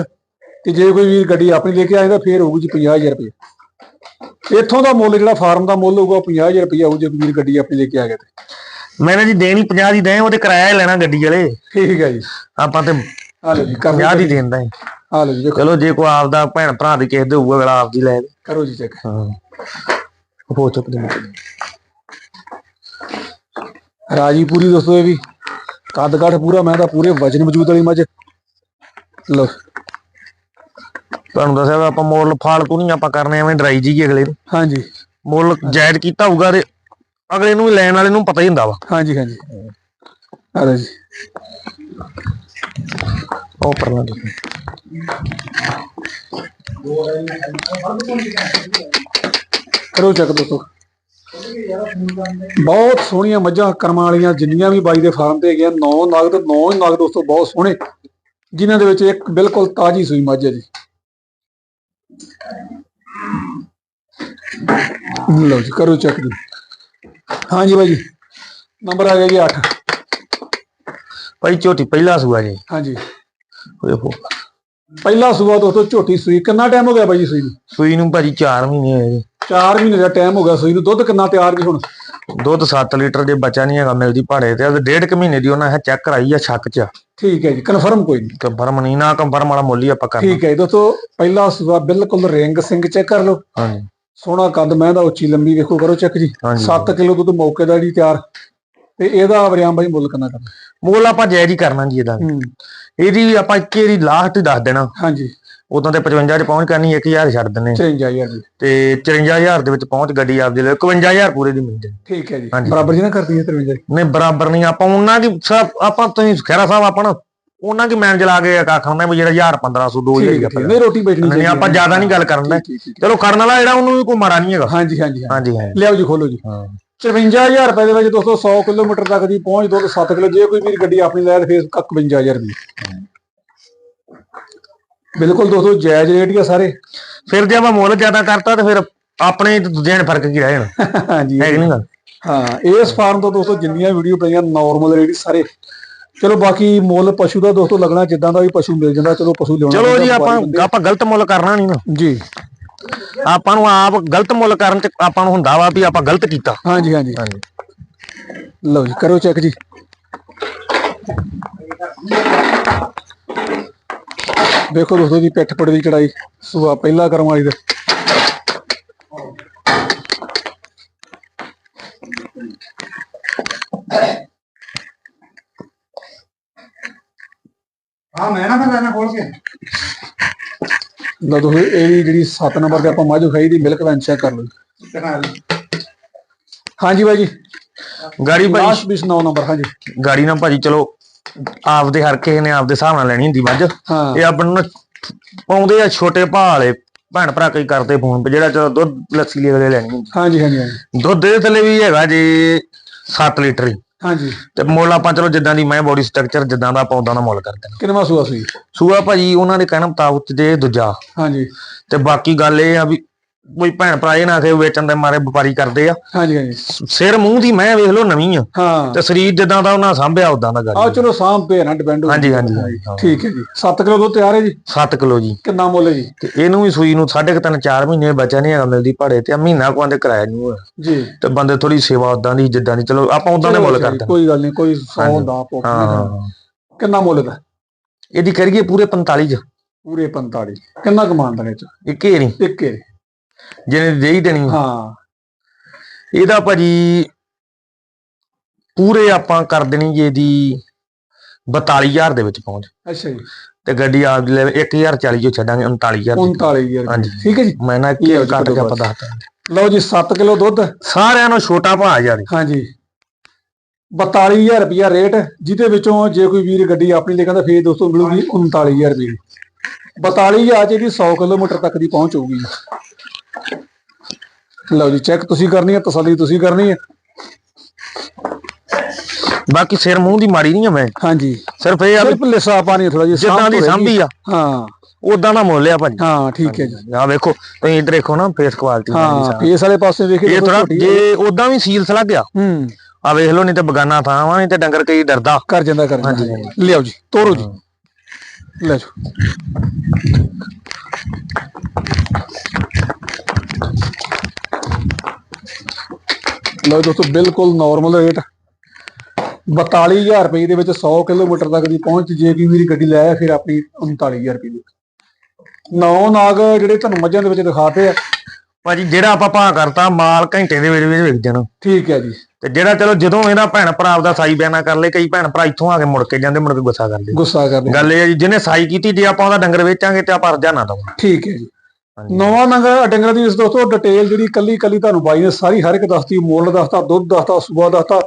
ਤੇ ਜੇ ਕੋਈ ਵੀਰ ਗੱਡੀ ਆਪਣੀ ਲੈ ਕੇ ਆਏ ਤਾਂ ਫੇਰ ਹੋਊਗੀ ਜੀ 50000 ਰੁਪਏ। ਇੱਥੋਂ ਦਾ ਮੁੱਲ ਜਿਹੜਾ ਫਾਰਮ ਦਾ ਮੁੱਲ ਹੋਊਗਾ ਉਹ 50000 ਰੁਪਏ ਆਊ ਜੇ ਕੋਈ ਵੀਰ ਗੱਡੀ ਆਪਣੀ ਲੈ ਕੇ ਆ ਗਿਆ ਤੇ। ਮੈਨੇ ਜੀ ਦੇਣੀ 50 ਦੀ ਦੇ ਉਹਦੇ ਕਿਰਾਇਆ ਹੀ ਲੈਣਾ ਗੱਡੀ ਵਾਲੇ। ਠੀਕ ਹੈ ਜੀ। ਆਪਾਂ ਤੇ ਆ ਲਓ ਜੀ ਕਰ 50 ਦੀ ਦੇਂਦਾ ਹੈ। ਆ ਲਓ ਜੀ ਦੇਖੋ, ਚਲੋ ਜੇ ਕੋਈ ਆਪਦਾ ਭੈਣ ਭਰਾ ਦੀ ਕਿਸੇ ਦੇ ਹੋਊਗਾ ਅਗਲਾ ਆਪਦੀ ਲੈ ਦੇ ਕਰੋ ਜੀ ਚੈੱਕ। ਹਾਂ। ਹੋ ਚੁੱਕ ਦੇ। ਰਾਜੀ ਪੂਰੀ ਦੋਸਤੋ ਇਹ ਵੀ। ਕੱਦ ਕਾਠ ਪੂਰਾ ਮੈਂ ਤਾਂ ਪੂਰੇ ਵਜਨ ਵਜੂਦ ਵਾਲੀ ਮੱਝ। ਲਓ। ਤੁਹਾਨੂੰ ਦੱਸਿਆ ਆਪਾਂ ਮੁੱਲ ਫਾਲਤੂ ਨਹੀਂ ਆਪਾਂ ਕਰਨੇ ਐਵੇਂ ਡਰਾਈ ਜੀ ਅਗਲੇ ਨੂੰ। ਹਾਂਜੀ। ਮੁੱਲ ਜਾਇਜ਼ ਕੀਤਾ ਹੋਊਗਾ ਤੇ ਅਗਲੇ ਨੂੰ ਲੈਣ ਵਾਲੇ ਨੂੰ ਪਤਾ ਹੀ ਹੁੰਦਾ ਵਾ। ਹਾਂਜੀ ਹਾਂਜੀ। ਆ ਲਓ ਜੀ। ਉਹ ਪਰਲਾ ਦੇ ਕਰੋ ਚੈੱਕ ਦੋਸਤੋ। ਬਹੁਤ ਸੋਹਣੀਆਂ ਮੱਝਾਂ ਕਰਮਾਂ ਵਾਲੀਆਂ, ਜਿੰਨੀਆਂ ਵੀ ਬਾਈ ਦੇ ਫਾਰਮ ਤੇ ਹੈਗੀਆਂ, ਨੌ ਨਗ ਤੇ ਨੌ ਹੀ ਨਗ ਦੋਸਤੋ, ਬਹੁਤ ਸੋਹਣੇ। ਜਿਨ੍ਹਾਂ ਦੇ ਵਿੱਚ ਇੱਕ ਬਿਲਕੁਲ ਤਾਜੀ ਸੂਈ ਮੱਝ ਹੈ ਜੀ। ਲਓ ਜੀ, ਕਰੋ ਚੱਕ ਜੀ। ਹਾਂਜੀ ਬਾਈ ਜੀ। ਨੰਬਰ ਆ ਗਿਆ ਜੀ 8 ਭਾਈ ਝੋਟੀ ਪਹਿਲਾ ਸੂਆ ਜੀ। ਹਾਂਜੀ। ਵੇਖੋ ਪਹਿਲਾ ਸੂਆ ਦੋਸਤੋ ਝੋਟੀ ਸੂਈ। ਕਿੰਨਾ ਟਾਈਮ ਹੋ ਗਿਆ ਬਾਈ ਜੀ ਸੂਈ ਨੂੰ? ਸੂਈ ਨੂੰ ਭਾਜੀ 4 ਮਹੀਨੇ ਹੋਏ ਜੀ। 4 ਮਹੀਨੇ ਦਾ ਟਾਈਮ ਹੋ ਗਿਆ ਸੂਈ ਨੂੰ। ਦੁੱਧ ਕਿੰਨਾ ਤਿਆਰ ਜੀ ਹੁਣ? ਦੁੱਧ 7 ਲੀਟਰ ਜੇ ਬੱਚਾ ਨਹੀਂ ਹੈਗਾ ਮਿਲਦੀ ਭਾੜੇ ਤੇ। ਤੇ ਡੇਢ ਕੁ ਮਹੀਨੇ ਦੀ ਉਹਨਾਂ ਹੈ ਚੈੱਕ ਕਰਾਈ ਆ ਛੱਕ ਚ। ਠੀਕ ਹੈ ਜੀ। ਕਨਫਰਮ ਕੋਈ ਨਹੀਂ। ਕੰਫਰਮ ਨਹੀਂ। ਨਾ ਕੰਫਰਮ ਵਾਲਾ ਮੁੱਲ ਹੀ ਆਪਾਂ ਕਰਨਾ। ਠੀਕ ਹੈ ਦੋਸਤੋ ਪਹਿਲਾ ਸੂਆ ਬਿਲਕੁਲ ਰਿੰਗ ਸਿੰਘ ਚੈੱਕ ਕਰ ਲਓ। ਹਾਂਜੀ। ਸੋਹਣਾ ਕੱਦ ਮੈਂ ਦਾ ਉੱਚੀ ਲੰਬੀ ਵੇਖੋ ਕਰੋ ਚੈੱਕ ਜੀ। ਹਾਂਜੀ। 7 ਕਿਲੋ ਦੁੱਧ ਮੌਕੇ ਦਾ ਜੀ ਤਿਆਰ। ਤੇ ਇਹਦਾ ਵਰਿਆਮ ਬਾਈ ਮੁੱਲ ਕਿੰਨਾ ਕਰਨਾ? ਮੁੱਲ ਆਪਾਂ ਜਾਇਜ਼ ਹੀ ਕਰਨਾ ਜੀ ਇਹਦਾ। ਇਹਦੀ ਵੀ ਆਪਾਂ ਇੱਕੇ ਦੀ ਲਾਸਟ ਦੱਸ ਦੇਣਾ। ਹਾਂਜੀ। ਉਦੋਂ ਤੇ 55 ਚ ਪਹੁੰਚ ਕਰਨੀ 1000 ਛੱਡ ਦਿੰਨੇ। 54000 ਜੀ। ਤੇ 54000 ਦੇ ਵਿੱਚ ਪਹੁੰਚ ਗੱਡੀ ਆਪਦੀ ਲੈ 51000 ਪੂਰੇ ਦੀ ਮਿਲ ਜਾਏ ਠੀਕ ਹੈ ਜੀ। ਬਰਾਬਰ ਜੀ ਨਾ ਕਰਦੀ ਹੈ 53 ਨਹੀਂ ਬਰਾਬਰ ਨਹੀਂ ਆਪਾਂ ਉਹਨਾਂ ਦੀ ਆਪਾਂ ਤੁਸੀਂ ਖੈਰਾ ਸਾਹਿਬ ਆਪਾਂ ਨਾ ਉਹਨਾਂ ਕੀ ਮੈਨ ਚਲਾ ਕੇ ਆਖਾ ਹੁੰਦਾ ਵੀ ਜਿਹੜਾ 1000 1500 2000 ਠੀਕ ਹੀ ਆਪਾਂ ਨਹੀਂ ਰੋਟੀ ਬੈਠਣੀ ਨਹੀਂ ਆਪਾਂ ਜ਼ਿਆਦਾ ਨਹੀਂ ਗੱਲ ਕਰਨ ਦਾ। ਚਲੋ ਕਰਨ ਵਾਲਾ ਜਿਹੜਾ ਉਹਨੂੰ ਵੀ ਕੋਈ ਮਾਰਾ ਨਹੀਂ ਹੈਗਾ। ਹਾਂਜੀ ਹਾਂਜੀ ਹਾਂਜੀ। ਲਿਆਓ ਜੀ ਖੋਲੋ ਜੀ। ਹਾਂ। 54000 ਰੁਪਏ ਦੇ ਵਿੱਚ ਦੋਸਤੋ 100 ਕਿਲੋਮੀਟਰ ਤੱਕ ਦੀ ਪਹੁੰਚ ਦੁੱਧ 7 ਕਿਲੋ। ਜੇ ਕੋਈ ਵੀਰ ਗੱਡੀ ਆਪਣੀ ਲੈ ਤੇ ਫੇਰ 51000 ਰੁਪਏ ਬਿਲਕੁਲ ਦੋਸਤੋ ਜਾਇਜ਼ ਰੇਟ ਹੀ ਆ ਸਾਰੇ। ਫਿਰ ਜੇ ਆਪਾਂ ਮੁੱਲ ਜ਼ਿਆਦਾ ਕਰਤਾ ਤੇ ਫਿਰ ਆਪਣੇ ਦੂਜਿਆਂ 'ਚ ਫ਼ਰਕ ਕੀ ਰਹਿ ਜਾਣਾ? ਹਾਂਜੀ। ਹੈ ਕਿ ਨਹੀਂ ਗੱਲ? ਹਾਂ ਇਸ ਫਾਰਮ ਤੋਂ ਦੋਸਤੋ ਜਿੰਨੀਆਂ ਵੀਡੀਓ ਪਈਆਂ ਨਾਰਮਲ ਰੇਟ ਹੀ ਸਾਰੇ। ਚਲੋ ਬਾਕੀ ਮੁੱਲ ਪਸ਼ੂ ਦਾ ਦੋਸਤੋ ਲੱਗਣਾ ਜਿੱਦਾਂ ਦਾ ਵੀ ਪਸ਼ੂ ਮਿਲ ਜਾਂਦਾ ਚਲੋ ਪਸ਼ੂ ਲਿਆਉਣਾ ਚਲੋ ਜੀ ਆਪਾਂ। ਆਪਾਂ ਗਲਤ ਮੁੱਲ ਕਰਨਾ ਨਹੀਂ ਨਾ। ਜੀ। ਆਪਾਂ ਨੂੰ ਆਪ ਗਲਤ ਮੁੱਲ ਕਰਨ ਤੇ ਆਪਾਂ ਨੂੰ ਹੁੰਦਾ ਵਾ ਵੀ ਆਪਾਂ ਗਲਤ ਕੀਤਾ। ਹਾਂਜੀ ਹਾਂਜੀ। ਹਾਂਜੀ। ਲਓ ਜੀ ਕਰੋ ਚੈੱਕ ਜੀ। ਦੇਖੋ ਦੋਸਤੋ ਦੀ ਪਿੱਠ ਪੜ ਦੀ ਚੜਾਈ ਸੂਆ ਪਹਿਲਾ ਕਰਮ ਵਾਲੀ ਦਾ। ਹਾਂ ਮੈਂ ਨਾ ਫਿਰ ਲੈਣਾ ਖੋਲ ਕੇ। ਲਓ ਦੋਸਤੋ ਇਹ ਵੀ ਜਿਹੜੀ 7 ਨੰਬਰ ਤੇ ਆਪਾਂ ਮੱਝ ਖਾਈ ਦੀ ਮਿਲਕ ਵੈਨ ਚੈੱਕ ਕਰ ਲਓ। ਹਾਂਜੀ ਬਾਈ ਜੀ। ਗਾੜੀ ਭਾਈ। ਲਾਸਟ ਵਿੱਚ 9 ਨੰਬਰ ਹਾਂਜੀ। ਗਾੜੀ ਨਾਲ ਭਾਜੀ ਚਲੋ ਆਪਦੇ ਹਰ ਕਿਸੇ ਨੇ ਆਪਦੇ ਹਿਸਾਬ ਨਾਲ ਲੈਣੀ ਹੁੰਦੀ ਮੱਝ। ਇਹ ਆਪਾਂ ਨੂੰ ਨਾ ਪਾਉਂਦੇ ਆ ਛੋਟੇ ਭਾਅ ਵਾਲੇ ਭੈਣ ਭਰਾ ਕਈ ਕਰਦੇ ਫੋਨ ਤੇ ਜਿਹੜਾ ਚਲੋ ਦੁੱਧ ਲੱਸੀ ਲਈ ਅਗਲੇ ਲੈਣੀ ਹੁੰਦੀ। ਹਾਂਜੀ ਹਾਂਜੀ ਦੁੱਧ ਦੇ ਥੱਲੇ ਵੀ ਹੈਗਾ ਜੀ 7 ਲੀਟਰ ਹੀ। ਹਾਂਜੀ। ਤੇ ਮੁੱਲ ਆਪਾਂ ਚਲੋ ਜਿੱਦਾਂ ਦੀ ਮੈਂ ਬੋਡੀ ਸਟਰਕਚਰ ਜਿੱਦਾਂ ਦਾ ਆਪਾਂ ਉਦਾਂ ਦਾ ਮੁੱਲ ਕਰਦੇ ਹਾਂ ਕਿੰਨਵਾ ਸੂਆ ਸੂਈ ਸੂਆ ਭਾਜੀ ਉਹਨਾਂ ਦੇ ਕਹਿਣ ਮੁਤਾਬਕ ਦੇ ਦੂਜਾ। ਹਾਂਜੀ। ਤੇ ਬਾਕੀ ਗੱਲ ਇਹ ਆ ਵੀ ਕੋਈ ਭੈਣ ਭਰਾ ਇਹ ਨਾ ਕਿ ਵੇਚਣ ਦੇ ਮਾਰੇ ਵਪਾਰੀ ਕਰਦੇ ਆ। ਹਾਂਜੀ ਹਾਂਜੀ। ਸਿਰ ਮੂੰਹ ਦੀ ਮੈਂ ਵੇਖ ਲਓ ਨਵੀਂ ਆ। ਹਾਂ। ਤੇ ਸਰੀਰ ਜਿੱਦਾਂ ਦਾ ਉਹਨਾਂ ਸਾਂਭਿਆ ਉਦਾਂ ਦਾ ਗੱਲ ਚਲੋ ਸਾਂਭ ਪੇ ਨਾ ਡਿਪੈਂਡ ਹਾਂਜੀ ਹਾਂਜੀ ਠੀਕ ਹੈ ਜੀ। 7 ਕਿਲੋ ਦੁੱਧ ਤਿਆਰ ਹੈ ਜੀ? 7 ਕਿਲੋ ਜੀ। ਕਿੰਨਾ ਮੁੱਲ ਹੈ ਜੀ? ਤੇ ਇਹਨੂੰ ਵੀ ਸੂਈ ਨੂੰ ਸਾਢੇ ਕੁ ਤਿੰਨ 4 ਮਹੀਨੇ ਬਚਾ ਨਹੀਂ ਹੈਗਾ ਮਿਲਦੀ ਭਾੜੇ ਤੇ ਆ ਮਹੀਨਾ ਕੁ ਆਂਦੇ ਕਿਰਾਇਆ ਹੋਇਆ ਜੀ। ਤੇ ਬੰਦੇ ਥੋੜੀ ਸੇਵਾ ਉਦਾਂ ਦੀ ਜਿੱਦਾਂ ਦੀ ਚਲੋ ਆਪਾਂ ਉਦਾਂ ਦੇ ਮੁੱਲ ਕਰਦੇ ਕੋਈ ਗੱਲ ਨਹੀਂ ਕੋਈ 100 ਹਾਂਜੀ। ਦਾ ਪੋਕ ਹਾਂ ਨਹੀਂ ਹਾਂ ਕਰਨਾ। ਹਾਂ। ਕਿੰਨਾ ਮੁੱਲ ਦਾ ਇਹਦੀ ਕਰੀਏ ਪੂਰੇ 45 ਚ। ਪੂਰੇ 45 ਕਿੰਨਾ ਕਮਾਉਂਦਾ ਨੇ ਚ? ਇੱਕ ਨਹੀਂ ਇੱਕ। ਜਿਹਨੇ ਦੇ ਹੀ ਦੇਣੀ ਹਾਂ। ਇਹਦਾ ਭਾਜੀ ਪੂਰੇ ਆਪਾਂ ਕਰ ਦੇਣੀ ਜੀ ਇਹਦੀ 42000 ਦੇ ਵਿੱਚ ਪਹੁੰਚ। ਅੱਛਾ ਜੀ। ਤੇ ਗੱਡੀ ਆਪ ਲੈ 1040 ਚੋਂ ਛੱਡਾਂਗੇ 39000 ਦੀ। 39000 ਹਾਂਜੀ। ਠੀਕ ਹੈ ਜੀ। ਮੈਂ ਨਾ ਜੀ ਕੱਟ ਕੇ ਆਪਾਂ ਦੱਸਦਾ ਲਓ ਜੀ 7 ਕਿਲੋ ਦੁੱਧ। ਸਾਰਿਆਂ ਨੂੰ ਛੋਟਾ ਭਾਅ ਯਾਰ। ਹਾਂਜੀ। 42000 ਰੁਪਿਆ ਰੇਟ ਜਿਹਦੇ ਵਿੱਚੋਂ ਜੇ ਕੋਈ ਵੀਰ ਗੱਡੀ ਆਪਣੀ ਲੈ ਕਹਿੰਦਾ ਫੇਰ ਦੋਸਤੋ ਮਿਲੂਗੀ 39000 ਰੁਪਏ 42000 ਚ ਇਹਦੀ 100 ਕਿਲੋਮੀਟਰ ਤੱਕ ਦੀ ਪਹੁੰਚ ਹੋਊਗੀ। ਲਓ ਜੀ ਚੈੱਕ ਤੁਸੀਂ ਕਰਨੀ ਹੈ ਤਸੱਲੀ ਤੁਸੀਂ ਕਰਨੀ ਹੈ। ਬਾਕੀ ਸਿਰ ਮੂੰਹ ਦੀ ਮਾੜੀ ਨਹੀਂ ਆ ਮੈਂ। ਹਾਂਜੀ। ਸਿਰਫ ਇਹ ਆ ਵੀ ਸਿਰਫ ਲਿਸਾ ਪਾਣੀ ਥੋੜਾ ਜਿਹਾ ਜਿੱਦਾਂ ਦੀ ਸਾਂਭੀ ਆ। ਹਾਂ। ਉਦਾਂ ਦਾ ਮੁੱਲ ਆ ਭਾਜੀ। ਹਾਂ ਠੀਕ ਹੈ ਜੀ। ਆ ਵੇਖੋ ਤੁਸੀਂ ਇੱਧਰ ਦੇਖੋ ਨਾ ਫੇਸ ਕੁਆਲਿਟੀ ਹਾਂ ਫੇਸ ਵਾਲੇ ਪਾਸੇ ਵੇਖੇ ਇਹ ਥੋੜਾ। ਜੇ ਉਦਾਂ ਵੀ ਸੀਲ ਸਲੱਗ ਆ। ਹੂੰ। ਆ ਵੇਖ ਲਓ ਨਹੀਂ ਤੇ ਬਗਾਨਾ ਥਾਂ ਵਾ ਨਹੀਂ ਤੇ ਡੰਗਰ ਕਈ ਡਰਦਾ। ਕਰ ਜਾਂਦਾ ਕਰ ਹਾਂਜੀ, ਜਾਂਦਾ ਲਿਆਓ ਜੀ ਤੋਰੋ ਜੀ। ਲੈ ਜਾਓ। ਲਓ ਦੋਸਤੋ ਬਿਲਕੁਲ ਨਾਰਮਲ ਰੇਟ 42000 ਰੁਪਏ ਦੇ ਵਿੱਚ 100 ਕਿਲੋਮੀਟਰ ਤੱਕ ਦੀ ਪਹੁੰਚ ਜੇ ਕੋਈ ਵੀਰੀ ਗੱਡੀ ਲੈ ਫਿਰ ਆਪਣੀ 39000 ਰੁਪਏ ਦੀ। ਨੌ ਨਾਗ ਜਿਹੜੇ ਤੁਹਾਨੂੰ ਮੱਝਾਂ ਦੇ ਵਿੱਚ ਦਿਖਾਤੇ ਆ। ਭਾਜੀ ਜਿਹੜਾ ਆਪਾਂ ਭਾਅ ਕਰਤਾ ਮਾਲ ਘੰਟੇ ਦੇ ਵਿੱਚ ਵਿੱਚ ਵਿਕ ਜਾਣਾ। ਠੀਕ ਹੈ ਜੀ। ਤੇ ਜਿਹੜਾ ਚਲੋ ਜਦੋਂ ਇਹਦਾ ਭੈਣ ਭਰਾ ਦਾ ਸਾਈ ਬਿਆਨਾ ਕਰ ਲੇ ਕਈ ਭੈਣ ਭਰਾ ਇੱਥੋਂ ਆ ਕੇ ਮੁੜ ਕੇ ਜਾਂਦੇ ਮੁੜ ਕੇ ਗੁੱਸਾ ਕਰਦੇ। ਗੁੱਸਾ ਕਰਦੇ। ਗੱਲ ਇਹ ਹੈ ਜੀ ਜਿਹਨੇ ਸਾਈ ਕੀਤੀ ਜੇ ਆਪਾਂ ਉਹਦਾ ਡੰਗਰ ਵੇਚਾਂਗੇ ਤੇ ਆਪਾਂ ਅਰਜਾ ਨਾ ਦਵਾਂ ਠੀਕ ਹੈ ਜੀ। ਨਵਾਂ ਨੰਗਾ ਡੰਗਰਾਂ ਦੀ ਇਸ ਦੋਸਤੋ ਡਿਟੇਲ ਜਿਹੜੀ ਕੱਲੀ ਕੱਲੀ ਤੁਹਾਨੂੰ ਬਾਈ ਨੇ ਸਾਰੀ ਹਰ ਇੱਕ ਦੱਸਤੀ ਮੁੱਲ ਦੱਸਤਾ ਦੁੱਧ ਦੱਸਤਾ ਸੁਬਾ ਦੱਸਤਾ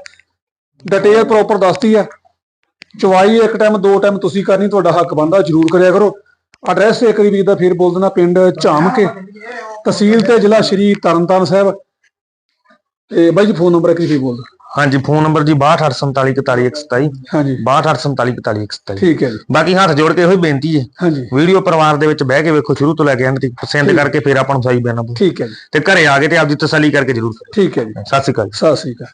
ਡਿਟੇਲ ਪ੍ਰੋਪਰ ਦੱਸਤੀ ਆ ਚਵਾਈ ਇੱਕ ਟਾਈਮ ਦੋ ਟਾਈਮ ਤੁਸੀਂ ਕਰਨੀ ਤੁਹਾਡਾ ਹੱਕ ਬੰਦਾ ਜਰੂਰ ਕਰਿਆ ਕਰੋ। ਐਡਰੈਸ ਇੱਕ ਵਾਰੀ ਵੀਰ ਦਾ ਫੇਰ ਬੋਲ ਦੇਣਾ ਪਿੰਡ ਝਾਮ ਕੇ ਤਹਿਸੀਲ ਤੇ ਜ਼ਿਲ੍ਹਾ ਸ਼੍ਰੀ ਤਰਨਤਾਰਨ ਸਾਹਿਬ। ਤੇ ਬਾਈ ਜੀ ਫੋਨ ਨੰਬਰ ਇੱਕ ਵਾਰੀ ਫੇਰ ਬੋਲ ਦਿਓ। ਹਾਂਜੀ ਫੋਨ ਨੰਬਰ ਜੀ 6248414127 ਹਾਂਜੀ। 6248414127 ਠੀਕ ਹੈ ਜੀ। ਬਾਕੀ ਹੱਥ ਜੋੜ ਕੇ ਇਹੋ ਹੀ ਬੇਨਤੀ ਹੈ। ਹਾਂਜੀ। ਵੀਡੀਓ ਪਰਿਵਾਰ ਦੇ ਵਿੱਚ ਬਹਿ ਕੇ ਵੇਖੋ ਸ਼ੁਰੂ ਤੋਂ ਲੈ ਕੇ ਐਂਡ ਤੱਕ ਪਸੰਦ ਕਰਕੇ ਫਿਰ ਆਪਾਂ ਨੂੰ ਬਿਆਨਾ ਪਾਓ ਠੀਕ ਹੈ ਜੀ। ਤੇ ਘਰੇ ਆ ਕੇ ਤੇ ਆਪਦੀ ਤਸੱਲੀ ਕਰਕੇ ਜ਼ਰੂਰ ਠੀਕ ਹੈ ਜੀ। ਸਤਿ ਸ਼੍ਰੀ ਅਕਾਲ। ਸਤਿ ਸ੍ਰੀ ਅਕਾਲ।